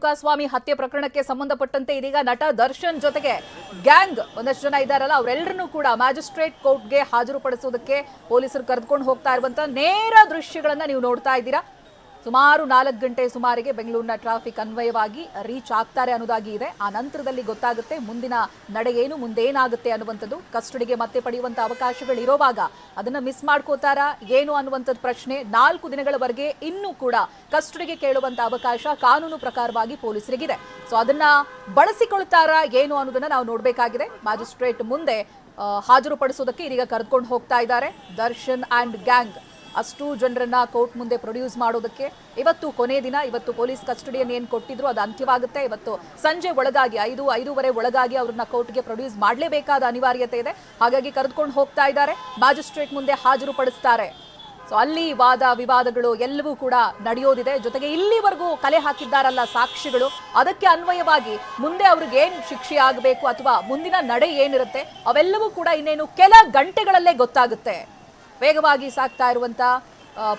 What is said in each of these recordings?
ರೇಣುಕಾಸ್ವಾಮಿ ಹತ್ಯೆ ಪ್ರಕರಣಕ್ಕೆ ಸಂಬಂಧಪಟ್ಟಂತೆ ಇದೀಗ ನಟ ದರ್ಶನ್ ಜೊತೆಗೆ ಗ್ಯಾಂಗ್ ಒಂದಷ್ಟು ಜನ ಇದ್ದಾರಲ್ಲ ಅವರೆಲ್ಲರನ್ನೂ ಕೂಡ ಮ್ಯಾಜಿಸ್ಟ್ರೇಟ್ ಕೋರ್ಟ್ಗೆ ಹಾಜರುಪಡಿಸುವುದಕ್ಕೆ ಪೊಲೀಸರು ಕರೆದುಕೊಂಡು ಹೋಗ್ತಾ ಇರುವಂತಹ ನೇರ ದೃಶ್ಯಗಳನ್ನ ನೀವು ನೋಡ್ತಾ ಇದ್ದೀರಾ? ಸುಮಾರು ನಾಲ್ಕು ಗಂಟೆ ಸುಮಾರಿಗೆ ಬೆಂಗಳೂರಿನ ಟ್ರಾಫಿಕ್ ಅನ್ವಯವಾಗಿ ರೀಚ್ ಆಗ್ತಾರೆ ಅನ್ನೋದಾಗಿ ಇದೆ. ಆ ನಂತರದಲ್ಲಿ ಗೊತ್ತಾಗುತ್ತೆ ಮುಂದಿನ ನಡೆ ಏನು, ಮುಂದೇನಾಗುತ್ತೆ ಅನ್ನುವಂಥದ್ದು. ಕಸ್ಟಡಿಗೆ ಮತ್ತೆ ಪಡೆಯುವಂಥ ಅವಕಾಶಗಳು ಇರೋವಾಗ ಅದನ್ನು ಮಿಸ್ ಮಾಡ್ಕೋತಾರಾ, ಏನು ಅನ್ನುವಂಥದ್ದು ಪ್ರಶ್ನೆ ನಾಲ್ಕು ದಿನಗಳವರೆಗೆ ಇನ್ನೂ ಕೂಡ ಕಸ್ಟಡಿಗೆ ಕೇಳುವಂಥ ಅವಕಾಶ ಕಾನೂನು ಪ್ರಕಾರವಾಗಿ ಪೊಲೀಸರಿಗಿದೆ. ಸೊ ಅದನ್ನ ಬಳಸಿಕೊಳ್ತಾರಾ, ಏನು ಅನ್ನೋದನ್ನ ನಾವು ನೋಡಬೇಕಾಗಿದೆ. ಮ್ಯಾಜಿಸ್ಟ್ರೇಟ್ ಮುಂದೆ ಹಾಜರುಪಡಿಸೋದಕ್ಕೆ ಇದೀಗ ಕರೆದುಕೊಂಡು ಹೋಗ್ತಾ ಇದ್ದಾರೆ. Darshan and gang. ಅಷ್ಟು ಜನರನ್ನ ಕೋರ್ಟ್ ಮುಂದೆ ಪ್ರೊಡ್ಯೂಸ್ ಮಾಡೋದಕ್ಕೆ ಇವತ್ತು ಕೊನೆ ದಿನ, ಇವತ್ತು ಪೊಲೀಸ್ ಕಸ್ಟಡಿಯನ್ನು ಏನು ಕೊಟ್ಟಿದ್ರು ಅದು ಅಂತ್ಯವಾಗುತ್ತೆ. ಇವತ್ತು ಸಂಜೆ ಒಳಗಾಗಿ, ಐದು, ಐದೂವರೆ ಒಳಗಾಗಿ ಅವ್ರನ್ನ ಕೋರ್ಟ್ಗೆ ಪ್ರೊಡ್ಯೂಸ್ ಮಾಡಲೇಬೇಕಾದ ಅನಿವಾರ್ಯತೆ ಇದೆ. ಹಾಗಾಗಿ ಕರೆದುಕೊಂಡು ಹೋಗ್ತಾ ಇದ್ದಾರೆ. ಮ್ಯಾಜಿಸ್ಟ್ರೇಟ್ ಮುಂದೆ ಹಾಜರುಪಡಿಸ್ತಾರೆ. ಸೊ ಅಲ್ಲಿ ವಾದ, ವಿವಾದಗಳು ಎಲ್ಲವೂ ಕೂಡ ನಡೆಯೋದಿದೆ. ಜೊತೆಗೆ ಇಲ್ಲಿವರೆಗೂ ಕಲೆ ಹಾಕಿದ್ದಾರಲ್ಲ ಸಾಕ್ಷಿಗಳು. ಅದಕ್ಕೆ ಅನ್ವಯವಾಗಿ ಮುಂದೆ ಅವ್ರಿಗೆ ಏನು ಶಿಕ್ಷೆ ಆಗಬೇಕು ಅಥವಾ ಮುಂದಿನ ನಡೆ ಏನಿರುತ್ತೆ, ಅವೆಲ್ಲವೂ ಕೂಡ ಇನ್ನೇನು ಕೆಲ ಗಂಟೆಗಳಲ್ಲೇ ಗೊತ್ತಾಗುತ್ತೆ. ವೇಗವಾಗಿ ಸಾಗ್ತಾ ಇರುವಂತಹ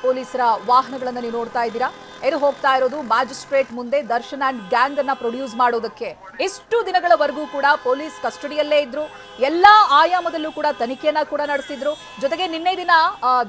ಪೊಲೀಸರ ವಾಹನಗಳನ್ನು ನೀವು ನೋಡ್ತಾ ಇದ್ದೀರಾ? ಇದು ಹೋಗ್ತಾ ಇರೋದು ಮ್ಯಾಜಿಸ್ಟ್ರೇಟ್ ಮುಂದೆ ದರ್ಶನ್ ಅಂಡ್ ಗ್ಯಾಂಗ್ ಅನ್ನ ಪ್ರೊಡ್ಯೂಸ್ ಮಾಡೋದಕ್ಕೆ. ಎಷ್ಟು ದಿನಗಳವರೆಗೂ ಕೂಡ ಪೊಲೀಸ್ ಕಸ್ಟಡಿಯಲ್ಲೇ ಇದ್ರು. ಎಲ್ಲಾ ಆಯಾಮದಲ್ಲೂ ಕೂಡ ತನಿಖೆಯನ್ನ ಕೂಡ ನಡೆಸಿದ್ರು. ಜೊತೆಗೆ ನಿನ್ನೆ ದಿನ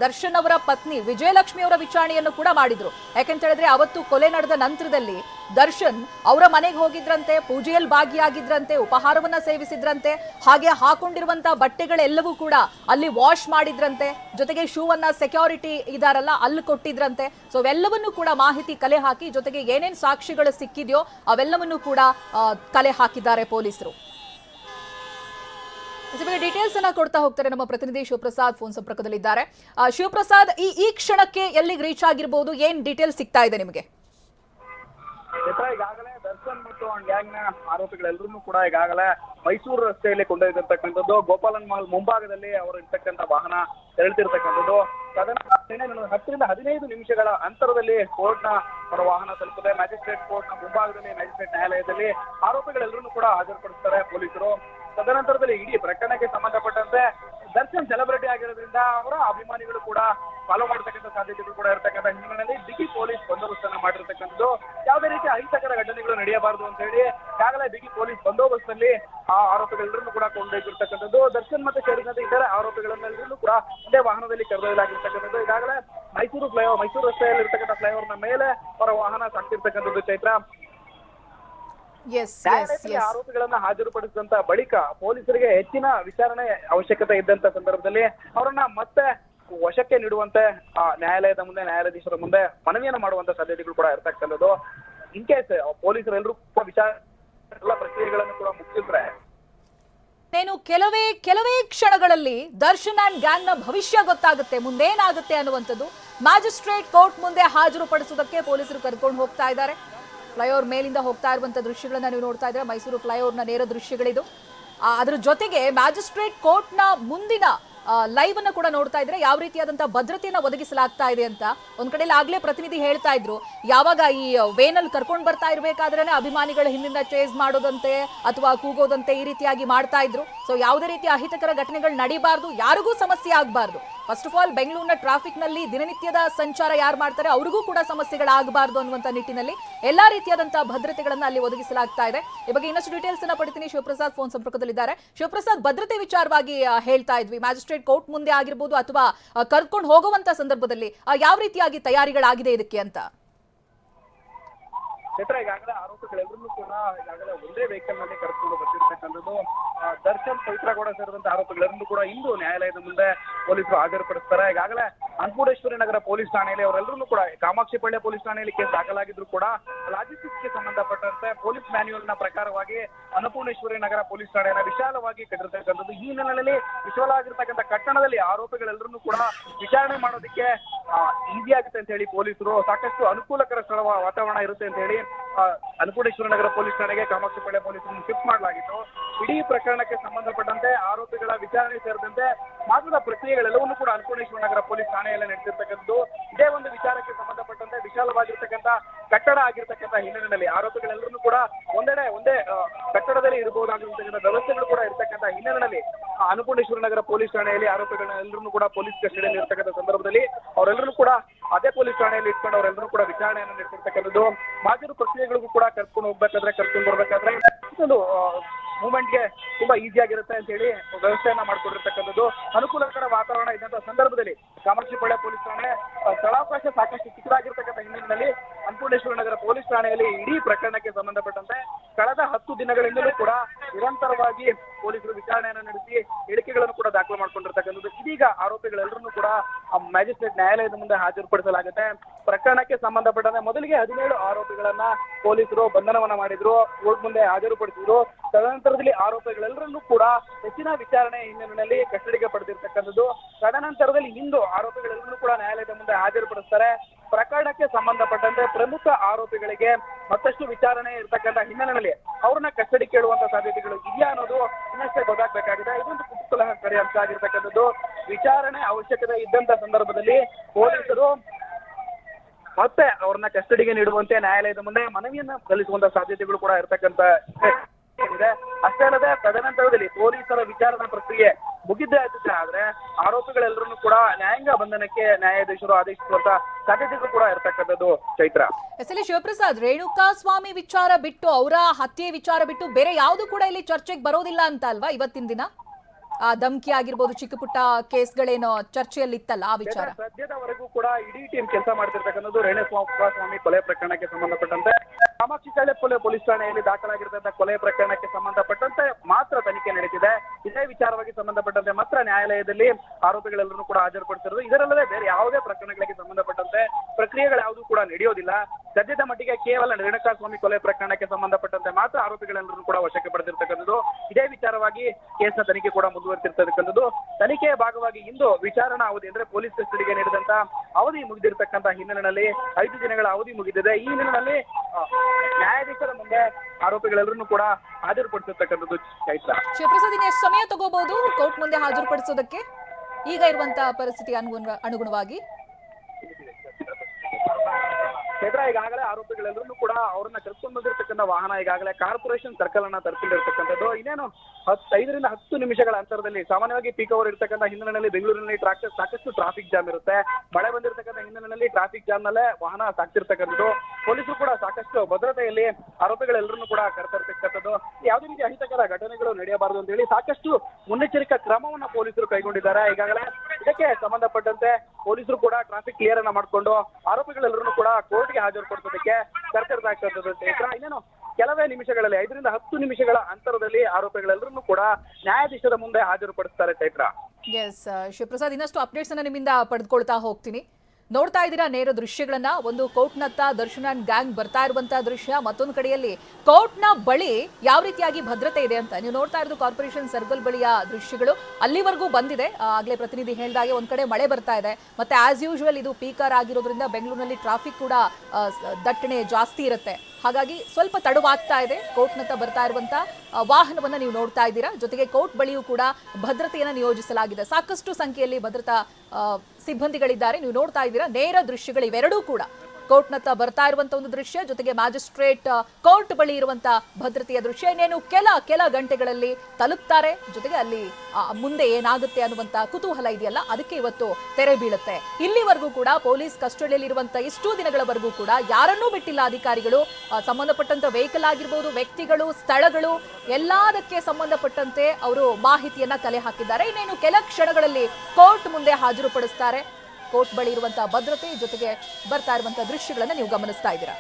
ದರ್ಶನ್ ಅವರ ಪತ್ನಿ ವಿಜಯಲಕ್ಷ್ಮಿ ಅವರ ವಿಚಾರಣೆಯನ್ನು ಕೂಡ ಮಾಡಿದ್ರು. ಯಾಕೆಂತ ಹೇಳಿದ್ರೆ ಅವತ್ತು ಕೊಲೆ ನಡೆದ ನಂತರದಲ್ಲಿ ದರ್ಶನ್ ಅವರ ಮನೆಗೆ ಹೋಗಿದ್ರಂತೆ, ಪೂಜೆಯಲ್ಲಿ ಭಾಗಿಯಾಗಿದ್ರಂತೆ, ಉಪಹಾರವನ್ನ ಸೇವಿಸಿದ್ರಂತೆ, ಹಾಗೆ ಹಾಕೊಂಡಿರುವಂತ ಬಟ್ಟೆಗಳೆಲ್ಲವೂ ಕೂಡ ಅಲ್ಲಿ ವಾಶ್ ಮಾಡಿದ್ರಂತೆ. ಜೊತೆಗೆ ಶೂವನ್ನ ಸೆಕ್ಯೂರಿಟಿ ಇದಾರಲ್ಲ, ಅಲ್ಲಿ ಕೊಟ್ಟಿದ್ರಂತೆ. ಸೊ ಎಲ್ಲವನ್ನೂ ಕೂಡ ಮಾಹಿತಿ ಕಲೆ ಹಾಕಿ ಜೊತೆಗೆ ಏನೇನ್ ಸಾಕ್ಷಿಗಳು ಸಿಕ್ಕಿದೆಯೋ ಅವೆಲ್ಲವನ್ನು ಕೂಡ ಕಲೆ ಹಾಕಿದ್ದಾರೆ ಪೊಲೀಸರು. ಡೀಟೇಲ್ಸ್ ಅನ್ನ ಕೊಡ್ತಾ ಹೋಗ್ತಾರೆ ನಮ್ಮ ಪ್ರತಿನಿಧಿ ಶಿವಪ್ರಸಾದ್ ಫೋನ್ ಸಂಪರ್ಕದಲ್ಲಿದ್ದಾರೆ. ಶಿವಪ್ರಸಾದ್, ಈ ಈ ಕ್ಷಣಕ್ಕೆ ಎಲ್ಲಿಗೆ ರೀಚ್ ಆಗಿರ್ಬೋದು? ಏನ್ ಡೀಟೇಲ್ಸ್ ಸಿಗ್ತಾ ಇದೆ ನಿಮಗೆ? ಈಗಾಗಲೇ ನ ಆರೋಪಿಗಳೆಲ್ಲರೂ ಕೂಡ ಈಗಾಗಲೇ ಮೈಸೂರು ರಸ್ತೆಯಲ್ಲಿ ಕೊಂಡೊಯ್ದಿರ್ತಕ್ಕಂಥದ್ದು. ಗೋಪಾಲನ್ ಮಹಲ್ ಮುಂಭಾಗದಲ್ಲಿ ಅವರು ಇರ್ತಕ್ಕಂಥ ವಾಹನ ತೆರಳ್ತಿರ್ತಕ್ಕಂಥದ್ದು. ತದನಂತರ ಹತ್ತರಿಂದ ಹದಿನೈದು ನಿಮಿಷಗಳ ಅಂತರದಲ್ಲಿ ಕೋರ್ಟ್ನ ಅವರ ವಾಹನ ತಲುಪಿದೆ. ಮ್ಯಾಜಿಸ್ಟ್ರೇಟ್ ಕೋರ್ಟ್ನ ಮುಂಭಾಗದಲ್ಲಿ ಮ್ಯಾಜಿಸ್ಟ್ರೇಟ್ ನ್ಯಾಯಾಲಯದಲ್ಲಿ ಆರೋಪಿಗಳೆಲ್ಲರೂ ಕೂಡ ಹಾಜರುಪಡಿಸ್ತಾರೆ ಪೊಲೀಸರು. ತದನಂತರದಲ್ಲಿ ಇಡೀ ಪ್ರಕರಣಕ್ಕೆ ಸಂಬಂಧಪಟ್ಟಂತೆ ದರ್ಶನ್ ಸೆಲೆಬ್ರಿಟಿ ಆಗಿರೋದ್ರಿಂದ ಅವರ ಅಭಿಮಾನಿಗಳು ಕೂಡ ಫಾಲೋ ಮಾಡ್ತಕ್ಕಂಥ ಸಾಧ್ಯತೆಗಳು ಕೂಡ ಇರತಕ್ಕಂಥ ಹಿನ್ನೆಲೆಯಲ್ಲಿ ಬಿಗಿ ಪೊಲೀಸ್ ಬಂದೋಬಸ್ತನ್ನ ಮಾಡಿರ್ತಕ್ಕಂಥದ್ದು. ಯಾವುದೇ ರೀತಿ ಅಹಿತಕರ ಘಟನೆಗಳು ನಡೆಯಬಾರದು ಅಂತ ಹೇಳಿ ಈಗಾಗಲೇ ಬಿಗಿ ಪೊಲೀಸ್ ಬಂದೋಬಸ್ತಲ್ಲಿ ಆ ಆರೋಪಿಗಳೆಲ್ಲರನ್ನೂ ಕೂಡ ಕೊಂಡೊಯ್ದಿರ್ತಕ್ಕಂಥದ್ದು. ದರ್ಶನ್ ಮತ್ತೆ ಸೇರಿದಂತೆ ಇತರ ಆರೋಪಿಗಳನ್ನೆಲ್ಲರನ್ನೂ ಕೂಡ ಒಂದೇ ವಾಹನದಲ್ಲಿ ಕರೆದೊಯ್ಯಲಾಗಿರ್ತಕ್ಕಂಥದ್ದು. ಈಗಾಗಲೇ ಮೈಸೂರು ಫ್ಲೈಓವರ್ ಮೈಸೂರು ರಸ್ತೆಯಲ್ಲಿ ಇರ್ತಕ್ಕಂಥ ಫ್ಲೈಓವರ್ನ ಮೇಲೆ ಅವರ ವಾಹನ ಸಾಕ್ತಿರ್ತಕ್ಕಂಥದ್ದು ಚೈತ್ರ. ನ್ಯಾಯಾಲಯದಲ್ಲಿ ಆರೋಪಿಗಳನ್ನ ಹಾಜರುಪಡಿಸಿದಂತ ಬಳಿಕ ಪೊಲೀಸರಿಗೆ ಹೆಚ್ಚಿನ ವಿಚಾರಣೆ ಅವಶ್ಯಕತೆ ಇದ್ದಂತ ಸಂದರ್ಭದಲ್ಲಿ ಅವರನ್ನ ಮತ್ತೆ ವಶಕ್ಕೆ ನೀಡುವಂತೆ ಆ, ನ್ಯಾಯಾಲಯದ ಮುಂದೆ ನ್ಯಾಯಾಧೀಶರ ಮುಂದೆ ಮನವಿಯನ್ನು ಮಾಡುವಂತ ಸಾಧ್ಯತೆಗಳು ಕೂಡ ಇರ್ತಕ್ಕಂಥದ್ದು. ಇನ್ ಕೇಸ್ ಪೊಲೀಸರು ಎಲ್ಲರೂ ಕೂಡ ವಿಚಾರ ಎಲ್ಲ ಪ್ರಕ್ರಿಯೆಗಳನ್ನು ಕೂಡ ಮುಗಿಸಿದ್ರೆ ನೇನು ಕೆಲವೇ ಕೆಲವೇ ಕ್ಷಣಗಳಲ್ಲಿ ದರ್ಶನ್ ಅಂಡ್ ಗ್ಯಾಂಗ್ನ ಭವಿಷ್ಯ ಗೊತ್ತಾಗುತ್ತೆ ಮುಂದೇನಾಗುತ್ತೆ ಅನ್ನುವಂಥದ್ದು. ಮ್ಯಾಜಿಸ್ಟ್ರೇಟ್ ಕೋರ್ಟ್ ಮುಂದೆ ಹಾಜರುಪಡಿಸುವುದಕ್ಕೆ ಪೊಲೀಸರು ಕರ್ಕೊಂಡು ಹೋಗ್ತಾ ಇದ್ದಾರೆ. ಫ್ಲೈಓವರ್ ಮೇಲಿಂದ ಹೋಗ್ತಾ ಇರುವಂಥ ದೃಶ್ಯಗಳನ್ನ ನೀವು ನೋಡ್ತಾ ಇದ್ರೆ ಮೈಸೂರು ಫ್ಲೈಓವರ್ನ ನೇರ ದೃಶ್ಯಗಳಿದು. ಅದರ ಜೊತೆಗೆ ಮ್ಯಾಜಿಸ್ಟ್ರೇಟ್ ಕೋರ್ಟ್ನ ಮುಂದಿನ ಲೈವ್ ಅನ್ನ ಕೂಡ ನೋಡ್ತಾ ಇದ್ರೆ ಯಾವ ರೀತಿಯಾದಂತಹ ಭದ್ರತೆಯನ್ನ ಒದಗಿಸಲಾಗ್ತಾ ಇದೆ ಅಂತ ಒಂದ್ ಕಡೆಯಲ್ಲಿ ಆಗ್ಲೇ ಪ್ರತಿನಿಧಿ ಹೇಳ್ತಾ ಇದ್ರು. ಯಾವಾಗ ಈ ವೇನಲ್ಲಿ ಕರ್ಕೊಂಡು ಬರ್ತಾ ಇರಬೇಕಾದ್ರೆ ಅಭಿಮಾನಿಗಳು ಹಿಂದಿಂದ ಚೇಸ್ ಮಾಡೋದಂತೆ ಅಥವಾ ಕೂಗೋದಂತೆ ಈ ರೀತಿಯಾಗಿ ಮಾಡ್ತಾ ಇದ್ರು. ಸೊ ಯಾವುದೇ ರೀತಿಯ ಅಹಿತಕರ ಘಟನೆಗಳು ನಡಿಬಾರ್ದು, ಯಾರಿಗೂ ಸಮಸ್ಯೆ ಆಗಬಾರ್ದು. ಫಸ್ಟ್ ಆಫ್ ಆಲ್ ಬೆಂಗಳೂರಿನ ಟ್ರಾಫಿಕ್ನಲ್ಲಿ ದಿನನಿತ್ಯದ ಸಂಚಾರ ಯಾರು ಮಾಡ್ತಾರೆ ಅವ್ರಿಗೂ ಕೂಡ ಸಮಸ್ಯೆಗಳಾಗಬಾರ್ದು ಅನ್ನುವಂತ ನಿಟ್ಟಿನಲ್ಲಿ ಎಲ್ಲಾ ರೀತಿಯಾದಂತಹ ಭದ್ರತೆಗಳನ್ನ ಅಲ್ಲಿ ಒದಗಿಸಲಾಗ್ತಾ ಇದೆ. ಈ ಬಗ್ಗೆ ಇನ್ನಷ್ಟು ಡೀಟೇಲ್ಸ್ ಅನ್ನ ಪಡಿತೀನಿ. ಶಿವಪ್ರಸಾದ್ ಫೋನ್ ಸಂಪರ್ಕದಲ್ಲಿದ್ದಾರೆ. ಶಿವಪ್ರಸಾದ್ ಭದ್ರತೆ ವಿಚಾರವಾಗಿ ಹೇಳ್ತಾ ಇದ್ವಿ. ಮ್ಯಾಜಿಸ್ಟ್ರೇಟ್ ಕೋರ್ಟ್ ಮುಂದೆ ಆಗಿರ್ಬೋದು ಅಥವಾ ಕರ್ಕೊಂಡು ಹೋಗುವಂತ ಸಂದರ್ಭದಲ್ಲಿ ಯಾವ ರೀತಿಯಾಗಿ ತಯಾರಿಗಳಾಗಿದೆ ಇದಕ್ಕೆ ಅಂತ? ಚಿತ್ರ ಈಗಾಗಲೇ ಆರೋಪಿಗಳೆಲ್ಲರೂ ಕೂಡ ಈಗಾಗಲೇ ಒಂದೇ ವೆಹಿಕಲ್ನಲ್ಲಿ ಕರೆದುಕೊಂಡು ಬರ್ತಿರ್ತಕ್ಕಂಥದ್ದು. ದರ್ಶನ್ ಪವಿತ್ರಗೌಡ ಸೇರಿದಂತಹ ಸೇರಿದಂತ ಆರೋಪಿಗಳೆಲ್ಲರೂ ಕೂಡ ಇಂದು ನ್ಯಾಯಾಲಯದ ಮುಂದೆ ಪೊಲೀಸರು ಹಾಜರುಪಡಿಸ್ತಾರೆ. ಈಗಾಗಲೇ ಅನ್ನಪೂರ್ಣೇಶ್ವರಿ ನಗರ ಪೊಲೀಸ್ ಠಾಣೆಯಲ್ಲಿ ಅವರೆಲ್ಲರೂ ಕೂಡ ಕಾಮಾಕ್ಷಿಪಳ್ಳಿ ಪೊಲೀಸ್ ಠಾಣೆಯಲ್ಲಿ ಕೇಸ್ ದಾಖಲಾಗಿದ್ರು ಕೂಡ ಗೆ ಸಂಬಂಧಪಟ್ಟಂತೆ ಪೊಲೀಸ್ ಮ್ಯಾನ್ಯುಯಲ್ನ ಪ್ರಕಾರವಾಗಿ ಅನ್ನಪೂರ್ಣೇಶ್ವರಿ ನಗರ ಪೊಲೀಸ್ ಠಾಣೆಯನ್ನ ವಿಶಾಲವಾಗಿ ಕಟ್ಟಿರ್ತಕ್ಕಂಥದ್ದು. ಈ ಹಿನ್ನೆಲೆಯಲ್ಲಿ ವಿಶಾಲವಾಗಿರ್ತಕ್ಕಂಥ ಕಟ್ಟಡದಲ್ಲಿ ಆರೋಪಿಗಳೆಲ್ಲರನ್ನೂ ಕೂಡ ವಿಚಾರಣೆ ಮಾಡೋದಕ್ಕೆ ಈಸಿ ಆಗುತ್ತೆ ಅಂತ ಹೇಳಿ ಪೊಲೀಸರು. ಸಾಕಷ್ಟು ಅನುಕೂಲಕರ ಸ್ಥಳ ವಾತಾವರಣ ಇರುತ್ತೆ ಅಂತ ಹೇಳಿ ಆ, ಅನ್ನಪೂರ್ಣೇಶ್ವರ ನಗರ ಪೊಲೀಸ್ ಠಾಣೆಗೆ ಕಾಮಾಕ್ಷಿಪಳ್ಳಿ ಪೊಲೀಸರನ್ನು ಶಿಫ್ಟ್ ಮಾಡಲಾಗಿತ್ತು. ಇಡೀ ಪ್ರಕರಣಕ್ಕೆ ಸಂಬಂಧಪಟ್ಟಂತೆ ಆರೋಪಿಗಳ ವಿಚಾರಣೆ ಸೇರಿದಂತೆ ಮಾತ್ರದ ಪ್ರಕ್ರಿಯೆಗಳೆಲ್ಲವನ್ನೂ ಕೂಡ ಅನ್ನಪೂರ್ಣೇಶ್ವರ ನಗರ ಪೊಲೀಸ್ ಠಾಣೆಯಲ್ಲಿ ನಡೆಸಿರ್ತಕ್ಕಂಥದ್ದು. ಇದೇ ಒಂದು ವಿಚಾರಕ್ಕೆ ಸಂಬಂಧಪಟ್ಟಂತೆ ವಿಶಾಲವಾಗಿರ್ತಕ್ಕಂಥ ಕಟ್ಟಡ ಆಗಿರ್ತಕ್ಕಂಥ ಹಿನ್ನೆಲೆಯಲ್ಲಿ ಆರೋಪಿಗಳೆಲ್ಲರೂ ಕೂಡ ಒಂದೆಡೆ ಒಂದೇ ಕಟ್ಟಡದಲ್ಲಿ ಇರಬಹುದಾಗಿರ್ತಕ್ಕಂಥ ವ್ಯವಸ್ಥೆಗಳು ಕೂಡ ಇರ್ತಕ್ಕಂಥ ಹಿನ್ನೆಲೆಯಲ್ಲಿ ಆ, ಅನ್ನಪೂರ್ಣೇಶ್ವರ ನಗರ ಪೊಲೀಸ್ ಠಾಣೆಯಲ್ಲಿ ಆರೋಪಿಗಳೆಲ್ಲರನ್ನೂ ಕೂಡ ಪೊಲೀಸ್ ಕಸ್ಟಡಿಯಲ್ಲಿ ಇರ್ತಕ್ಕಂಥ ಸಂದರ್ಭದಲ್ಲಿ ಅವರೆಲ್ಲರೂ ಅವರೆಲ್ಲರೂ ಕೂಡ ಅದೇ ಪೊಲೀಸ್ ಠಾಣೆಯಲ್ಲಿ ಇಟ್ಕೊಂಡು ಅವರೆಲ್ಲರೂ ಕೂಡ ವಿಚಾರಣೆಯನ್ನು ನಡೆಸಿರ್ತಕ್ಕಂಥದ್ದು. ಮಾಜಿ ಪ್ರಕ್ರಿಯೆಗಳಿಗೂ ಕೂಡ ಕರ್ಕೊಂಡು ಹೋಗ್ಬೇಕಾದ್ರೆ, ಕರ್ಕೊಂಡು ಬರ್ಬೇಕಾದ್ರೆ ಇದೊಂದು ಮೂವ್ಮೆಂಟ್ಗೆ ತುಂಬಾ ಈಸಿ ಆಗಿರುತ್ತೆ ಅಂತ ಹೇಳಿ ವ್ಯವಸ್ಥೆಯನ್ನ ಮಾಡ್ಕೊಂಡಿರ್ತಕ್ಕಂಥದ್ದು. ಅನುಕೂಲಕರ ವಾತಾವರಣ ಇದ್ದಂತಹ ಸಂದರ್ಭದಲ್ಲಿ ಕಾಮಾಕ್ಷಿಪಾಳ್ಯ ಪೊಲೀಸ್ ಠಾಣೆ ಸ್ಥಳಾವಕಾಶ ಸಾಕಷ್ಟು ಚಿಕ್ಕದಾಗಿರ್ತಕ್ಕಂಥ ಹಿನ್ನೆಲೆಯಲ್ಲಿ ಅನ್ನಪೂರ್ಣೇಶ್ವರ ನಗರ ಪೊಲೀಸ್ ಠಾಣೆಯಲ್ಲಿ ಇಡೀ ಪ್ರಕರಣಕ್ಕೆ ಸಂಬಂಧಪಟ್ಟಂತೆ ಕಳೆದ ಹತ್ತು ದಿನಗಳಿಂದಲೂ ಕೂಡ ನಿರಂತರವಾಗಿ ಪೊಲೀಸರು ವಿಚಾರಣೆಯನ್ನು ನಡೆಸಿ ಹೇಳಿಕೆಗಳನ್ನು ಕೂಡ ದಾಖಲು ಮಾಡ್ಕೊಂಡಿರ್ತಕ್ಕಂಥದ್ದು. ಇದೀಗ ಆರೋಪಿಗಳೆಲ್ಲರನ್ನೂ ಕೂಡ ಮ್ಯಾಜಿಸ್ಟ್ರೇಟ್ ನ್ಯಾಯಾಲಯದ ಮುಂದೆ ಹಾಜರುಪಡಿಸಲಾಗುತ್ತೆ. ಪ್ರಕರಣಕ್ಕೆ ಸಂಬಂಧಪಟ್ಟಂತೆ ಮೊದಲಿಗೆ ಹದಿನೇಳು ಆರೋಪಿಗಳನ್ನ ಪೊಲೀಸರು ಬಂಧನವನ್ನ ಮಾಡಿದ್ರು. ಕೋರ್ಟ್ ಮುಂದೆ ಹಾಜರುಪಡಿಸಿದ್ರು. ತದನಂತರದಲ್ಲಿ ಆರೋಪಿಗಳೆಲ್ಲರಲ್ಲೂ ಕೂಡ ಹೆಚ್ಚಿನ ವಿಚಾರಣೆ ಹಿನ್ನೆಲೆಯಲ್ಲಿ ಕಸ್ಟಡಿಗೆ ಪಡೆದಿರ್ತಕ್ಕಂಥದ್ದು. ತದನಂತರದಲ್ಲಿ ಇಂದು ಆರೋಪಿಗಳೆಲ್ಲರೂ ಕೂಡ ನ್ಯಾಯಾಲಯದ ಮುಂದೆ ಹಾಜರುಪಡಿಸ್ತಾರೆ. ಪ್ರಕರಣಕ್ಕೆ ಸಂಬಂಧಪಟ್ಟಂತೆ ಪ್ರಮುಖ ಆರೋಪಿಗಳಿಗೆ ಮತ್ತಷ್ಟು ವಿಚಾರಣೆ ಇರ್ತಕ್ಕಂಥ ಹಿನ್ನೆಲೆಯಲ್ಲಿ ಅವ್ರನ್ನ ಕಸ್ಟಡಿ ಕೇಳುವಂತ ಸಾಧ್ಯತೆಗಳು ಇದೆಯಾ ಅನ್ನೋದು ಇನ್ನಷ್ಟೇ ಗೊತ್ತಾಗಬೇಕಾಗಿದೆ. ಇದೊಂದು ಕುತೂಹಲಕಾರಿ ಅಂಶ ಆಗಿರ್ತಕ್ಕಂಥದ್ದು. ವಿಚಾರಣೆ ಅವಶ್ಯಕತೆ ಇದ್ದಂತ ಸಂದರ್ಭದಲ್ಲಿ ಪೊಲೀಸರು ಮತ್ತೆ ಅವ್ರನ್ನ ಕಸ್ಟಡಿಗೆ ನೀಡುವಂತೆ ನ್ಯಾಯಾಲಯದ ಮುಂದೆ ಮನವಿಯನ್ನ ಸಲ್ಲಿಸುವಂತ ಸಾಧ್ಯತೆಗಳು ಕೂಡ ಇರತಕ್ಕಂತ ಇದೆ. ಅಷ್ಟೇ ಅಲ್ಲದೆ ತದನಂತರದಲ್ಲಿ ಪೊಲೀಸರ ವಿಚಾರಣಾ ಪ್ರಕ್ರಿಯೆ ಮುಗಿದ್ದೇ ಆಗುತ್ತೆ ಆದ್ರೆ ಆರೋಪಿಗಳೆಲ್ಲರನ್ನು ಕೂಡ ನ್ಯಾಯಾಂಗ ಬಂಧನಕ್ಕೆ ನ್ಯಾಯಾಧೀಶರು ಆದೇಶಿಸುವಂತ ಸಾಧ್ಯತೆಗಳು ಕೂಡ ಇರತಕ್ಕಂಥದ್ದು ಚೈತ್ರ. ಎಸ್ ಎಲ್ ಶಿವಪ್ರಸಾದ್ ರೇಣುಕಾ ಸ್ವಾಮಿ ವಿಚಾರ ಬಿಟ್ಟು ಅವರ ಹತ್ಯೆ ವಿಚಾರ ಬಿಟ್ಟು ಬೇರೆ ಯಾವುದು ಕೂಡ ಇಲ್ಲಿ ಚರ್ಚೆಗೆ ಬರೋದಿಲ್ಲ ಅಂತ ಅಲ್ವಾ ಇವತ್ತಿನ ದಿನ? ಆ ಧಮಕಿ ಆಗಿರ್ಬೋದು ಚಿಕ್ಕ ಪುಟ್ಟ ಕೇಸ್ಗಳೇನೋ ಚರ್ಚೆಯಲ್ಲಿ ಇತ್ತಲ್ಲ ಆ ವಿಚಾರ? ಸದ್ಯದವರೆಗೂ ಕೂಡ ಇಡೀ ಟೀಮ್ ಕೆಲಸ ಮಾಡ್ತಿರ್ತಕ್ಕಂಥದ್ದು ರೇಣುಕಾ ಸ್ವಾಮಿ ಕೊಲೆ ಪ್ರಕರಣಕ್ಕೆ ಸಂಬಂಧಪಟ್ಟಂತೆ. ಕಾಮಾಕ್ಷಿ ಕೊಲೆ ಪೊಲೀಸ್ ಠಾಣೆಯಲ್ಲಿ ದಾಖಲಾಗಿರ್ತಕ್ಕಂಥ ಕೊಲೆ ಪ್ರಕರಣಕ್ಕೆ ಸಂಬಂಧಪಟ್ಟಂತೆ ಮಾತ್ರ ತನಿಖೆ ನಡೆಸಿದೆ ಇದೇ ವಿಚಾರವಾಗಿ ಸಂಬಂಧಪಟ್ಟಂತೆ ಮಾತ್ರ ನ್ಯಾಯಾಲಯದಲ್ಲಿ ಆರೋಪಿಗಳೆಲ್ಲರೂ ಕೂಡ ಹಾಜರುಪಡಿಸಿರೋದು. ಇದರಲ್ಲದೆ ಬೇರೆ ಯಾವುದೇ ಪ್ರಕರಣಗಳಿಗೆ ಸಂಬಂಧಪಟ್ಟಂತೆ ಪ್ರಕ್ರಿಯೆಗಳು ಯಾವುದೂ ಕೂಡ ನಡೆಯೋದಿಲ್ಲ. ಸದ್ಯದ ಮಟ್ಟಿಗೆ ಕೇವಲ ರೇಣುಕಾ ಸ್ವಾಮಿ ಕೊಲೆ ಪ್ರಕರಣಕ್ಕೆ ಸಂಬಂಧಪಟ್ಟಂತೆ ಮಾತ್ರ ಆರೋಪಿಗಳೆಲ್ಲರೂ ಕೂಡ ವಶಕ್ಕೆ ಪಡೆದಿರ್ತಕ್ಕಂಥದ್ದು. ಇದೇ ವಿಚಾರವಾಗಿ ಕೇಸ್ನ ತನಿಖೆ ಕೂಡ ಮುಂದುವರಿಸಿರ್ತಕ್ಕಂಥದ್ದು. ತನಿಖೆಯ ಭಾಗವಾಗಿ ಇಂದು ವಿಚಾರಣಾ ಅವಧಿ ಅಂದ್ರೆ ಪೊಲೀಸ್ ಕಸ್ಟಡಿಗೆ ನೀಡಿದಂತ ಅವಧಿ ಮುಗಿದಿರ್ತಕ್ಕಂಥ ಹಿನ್ನೆಲೆಯಲ್ಲಿ ಐದು ದಿನಗಳ ಅವಧಿ ಮುಗಿದಿದೆ. ಈ ಹಿನ್ನೆಲೆಯಲ್ಲಿ ನ್ಯಾಯಾಧೀಶರ ಮುಂದೆ ಆರೋಪಿಗಳೆಲ್ಲರನ್ನೂ ಕೂಡ ಹಾಜರುಪಡಿಸಿರ್ತಕ್ಕಂಥದ್ದು ಚೈತ್ರ. ಶಿವಪ್ರಸಾದ್ ಎಷ್ಟು ಸಮಯ ತಗೋಬಹುದು? ಕೋರ್ಟ್ ಮುಂದೆ ಹಾಜರುಪಡಿಸೋದಕ್ಕೆ? ಈಗ ಇರುವಂತಹ ಪರಿಸ್ಥಿತಿ ಅನುಗುಣ ಅನುಗುಣವಾಗಿ. ಚೈತ್ರ ಈಗಾಗಲೇ ಆರೋಪಿಗಳೆಲ್ಲರೂ ಕೂಡ ಅವರನ್ನ ಕರ್ಕೊಂಡು ಬಂದಿರತಕ್ಕಂಥ ವಾಹನ, ಈಗಾಗಲೇ ಕಾರ್ಪೊರೇಷನ್ ಸರ್ಕಲ್ ಅನ್ನ ತಲುಪಿರ್ತಕ್ಕಂಥದ್ದು ಇನ್ನೇನು ಹತ್ತೈದರಿಂದ ಹತ್ತು ನಿಮಿಷಗಳ ಅಂತರದಲ್ಲಿ ಸಾಮಾನ್ಯವಾಗಿ ಪೀಕ್ ಅವರ್ ಇರ್ತಕ್ಕಂಥ ಹಿನ್ನೆಲೆಯಲ್ಲಿ ಬೆಂಗಳೂರಿನಲ್ಲಿ ಟ್ರಾಕ್ಟರ್ ಸಾಕಷ್ಟು ಟ್ರಾಫಿಕ್ ಜಾಮ್ ಇರುತ್ತೆ. ಮಳೆ ಬಂದಿರತಕ್ಕಂಥ ಹಿನ್ನೆಲೆಯಲ್ಲಿ ಟ್ರಾಫಿಕ್ ಜಾಮ್ ನಲ್ಲೇ ವಾಹನ ಸಾಕ್ತಿರ್ತಕ್ಕಂಥದ್ದು. ಪೊಲೀಸರು ಕೂಡ ಸಾಕಷ್ಟು ಭದ್ರತೆಯಲ್ಲಿ ಆರೋಪಿಗಳೆಲ್ಲರನ್ನು ಕೂಡ ಕರೆತರ್ತಕ್ಕಂಥದ್ದು ಯಾವುದೇ ರೀತಿ ಅಹಿತಕರ ಘಟನೆಗಳು ನಡೆಯಬಾರದು ಅಂತ ಹೇಳಿ ಸಾಕಷ್ಟು ಮುನ್ನೆಚ್ಚರಿಕಾ ಕ್ರಮವನ್ನ ಪೊಲೀಸರು ಕೈಗೊಂಡಿದ್ದಾರೆ. ಈಗಾಗಲೇ ಇದಕ್ಕೆ ಸಂಬಂಧಪಟ್ಟಂತೆ ಪೊಲೀಸರು ಕೂಡ ಟ್ರಾಫಿಕ್ ಕ್ಲಿಯರ್ ಅನ್ನ ಮಾಡಿಕೊಂಡು ಆರೋಪಿಗಳೆಲ್ಲರೂ ಕೂಡ ಕೋರ್ಟ್ಗೆ ಹಾಜರುಪಡಿಸೋದಕ್ಕೆ ಸರ್ಕಾರದ ಚೈತ್ರ ಇನ್ನೇನು ಕೆಲವೇ ನಿಮಿಷಗಳಲ್ಲಿ, ಐದರಿಂದ ಹತ್ತು ನಿಮಿಷಗಳ ಅಂತರದಲ್ಲಿ ಆರೋಪಿಗಳೆಲ್ಲರನ್ನೂ ಕೂಡ ನ್ಯಾಯಾಧೀಶರ ಮುಂದೆ ಹಾಜರುಪಡಿಸ್ತಾರೆ ಚೈತ್ರ ಎಸ್ ಶಿವಪ್ರಸಾದ್, ಇನ್ನಷ್ಟು ಅಪ್ಡೇಟ್ಸ್ ಅನ್ನ ನಿಮ್ಮಿಂದ ಪಡೆದುಕೊಳ್ತಾ ಹೋಗ್ತೀನಿ. ನೋಡ್ತಾ ಇದ್ದೀರಾ ನೇರ ದೃಶ್ಯಗಳನ್ನ? ಒಂದು ಕೋರ್ಟ್ನತ್ತ ದರ್ಶನ್ ಅಂಡ್ ಗ್ಯಾಂಗ್ ಬರ್ತಾ ಇರುವಂತಹ ದೃಶ್ಯ. ಮತ್ತೊಂದು ಕಡೆಯಲ್ಲಿ ಕೋರ್ಟ್ನ ಬಳಿ ಯಾವ ರೀತಿಯಾಗಿ ಭದ್ರತೆ ಇದೆ ಅಂತ? ನೀವು ನೋಡ್ತಾ ಇರೋದು ಕಾರ್ಪೊರೇಷನ್ ಸರ್ಕಲ್ ಬಳಿಯ ದೃಶ್ಯಗಳು. ಅಲ್ಲಿವರೆಗೂ ಬಂದಿದೆ. ಆಗ್ಲೇ ಪ್ರತಿನಿಧಿ ಹೇಳಿದಾಗೆ ಒಂದ್ ಕಡೆ ಮಳೆ ಬರ್ತಾ ಇದೆ. ಮತ್ತೆ ಆಸ್ ಯೂಶುವಲ್ ಇದು ಪೀಕರ್ ಆಗಿರೋದ್ರಿಂದ ಬೆಂಗಳೂರಿನಲ್ಲಿ ಟ್ರಾಫಿಕ್ ಕೂಡ ದಟ್ಟಣೆ ಜಾಸ್ತಿ ಇರುತ್ತೆ. ಹಾಗಾಗಿ ಸ್ವಲ್ಪ ತಡವಾಗ್ತಾ ಇದೆ. ಕೋರ್ಟ್ನತ್ತ ಬರ್ತಾ ಇರುವಂತ ವಾಹನವನ್ನು ನೀವು ನೋಡ್ತಾ ಇದ್ದೀರಾ. ಜೊತೆಗೆ ಕೋರ್ಟ್ ಬಳಿಯೂ ಕೂಡ ಭದ್ರತೆಯನ್ನು ನಿಯೋಜಿಸಲಾಗಿದೆ. ಸಾಕಷ್ಟು ಸಂಖ್ಯೆಯಲ್ಲಿ ಭದ್ರತಾ ಸಿಬ್ಬಂದಿಗಳಿದ್ದಾರೆ. ನೀವು ನೋಡ್ತಾ ಇದ್ದೀರಾ, ನೇರ ದೃಶ್ಯಗಳು ಇವೆರಡೂ ಕೂಡ. ಕೋರ್ಟ್ನತ್ತ ಬರ್ತಾ ಇರುವಂತ ಒಂದು ದೃಶ್ಯ, ಜೊತೆಗೆ ಮ್ಯಾಜಿಸ್ಟ್ರೇಟ್ ಕೋರ್ಟ್ ಬಳಿ ಇರುವಂತ ಭದ್ರತೆಯ ದೃಶ್ಯ. ಇನ್ನೇನು ಕೆಲ ಕೆಲ ಗಂಟೆಗಳಲ್ಲಿ ತಲುಪ್ತಾರೆ. ಜೊತೆಗೆ ಅಲ್ಲಿ ಮುಂದೆ ಏನಾಗುತ್ತೆ ಅನ್ನುವಂತ ಕುತೂಹಲ ಇದೆಯಲ್ಲ, ಅದಕ್ಕೆ ಇವತ್ತು ತೆರೆ ಬೀಳುತ್ತೆ. ಇಲ್ಲಿವರೆಗೂ ಕೂಡ ಪೊಲೀಸ್ ಕಸ್ಟಡಿಯಲ್ಲಿ ಇರುವಂತ ಇಷ್ಟು ದಿನಗಳವರೆಗೂ ಕೂಡ ಯಾರನ್ನೂ ಬಿಟ್ಟಿಲ್ಲ ಅಧಿಕಾರಿಗಳು. ಸಂಬಂಧಪಟ್ಟಂತ ವೆಹಿಕಲ್ ಆಗಿರ್ಬೋದು, ವ್ಯಕ್ತಿಗಳು, ಸ್ಥಳಗಳು, ಎಲ್ಲದಕ್ಕೆ ಸಂಬಂಧಪಟ್ಟಂತೆ ಅವರು ಮಾಹಿತಿಯನ್ನ ಕಲೆ ಹಾಕಿದ್ದಾರೆ. ಇನ್ನೇನು ಕೆಲ ಕ್ಷಣಗಳಲ್ಲಿ ಕೋರ್ಟ್ ಮುಂದೆ ಹಾಜರುಪಡಿಸ್ತಾರೆ. ಕೋರ್ಟ್ ಬಳಿ ಇರುವಂತಹ ಭದ್ರತೆ ಜೊತೆಗೆ ಬರ್ತಾ ಇರುವಂತಹ ದೃಶ್ಯಗಳನ್ನ ನೀವು ಗಮನಿಸ್ತಾ ಇದ್ದೀರಾ?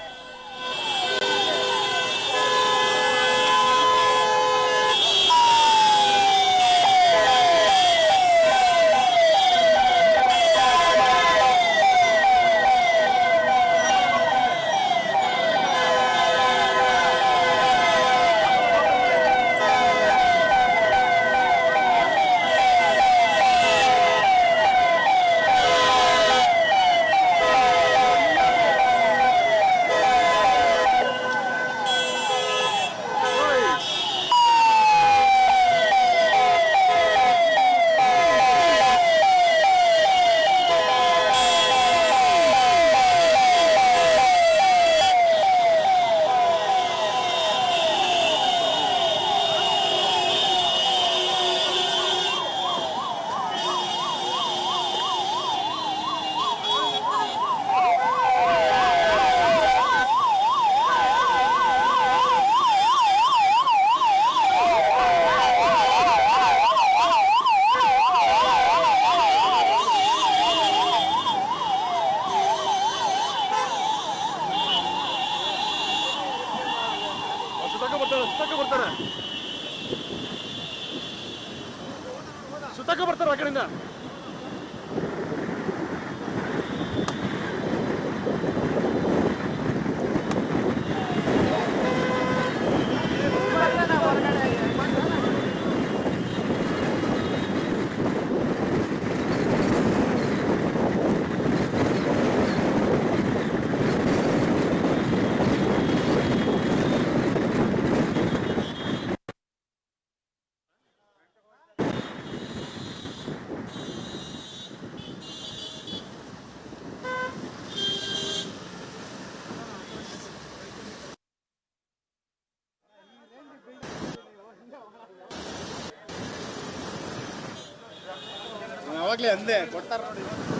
ಅವಾಗ್ಲೇ ಅಂದೆ. ಕೊಡ್ತಾರೆ ನೋಡಿ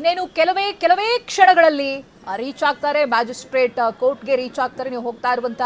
ಇನ್ನೇನು ಕೆಲವೇ ಕೆಲವೇ ಕ್ಷಣಗಳಲ್ಲಿ ರೀಚ್ ಆಗ್ತಾರೆ ಮ್ಯಾಜಿಸ್ಟ್ರೇಟ್ ಕೋರ್ಟ್ಗೆ ರೀಚ್ ಆಗ್ತಾರೆ, ನೀವು ಹೋಗ್ತಾ ಇರುವಂತ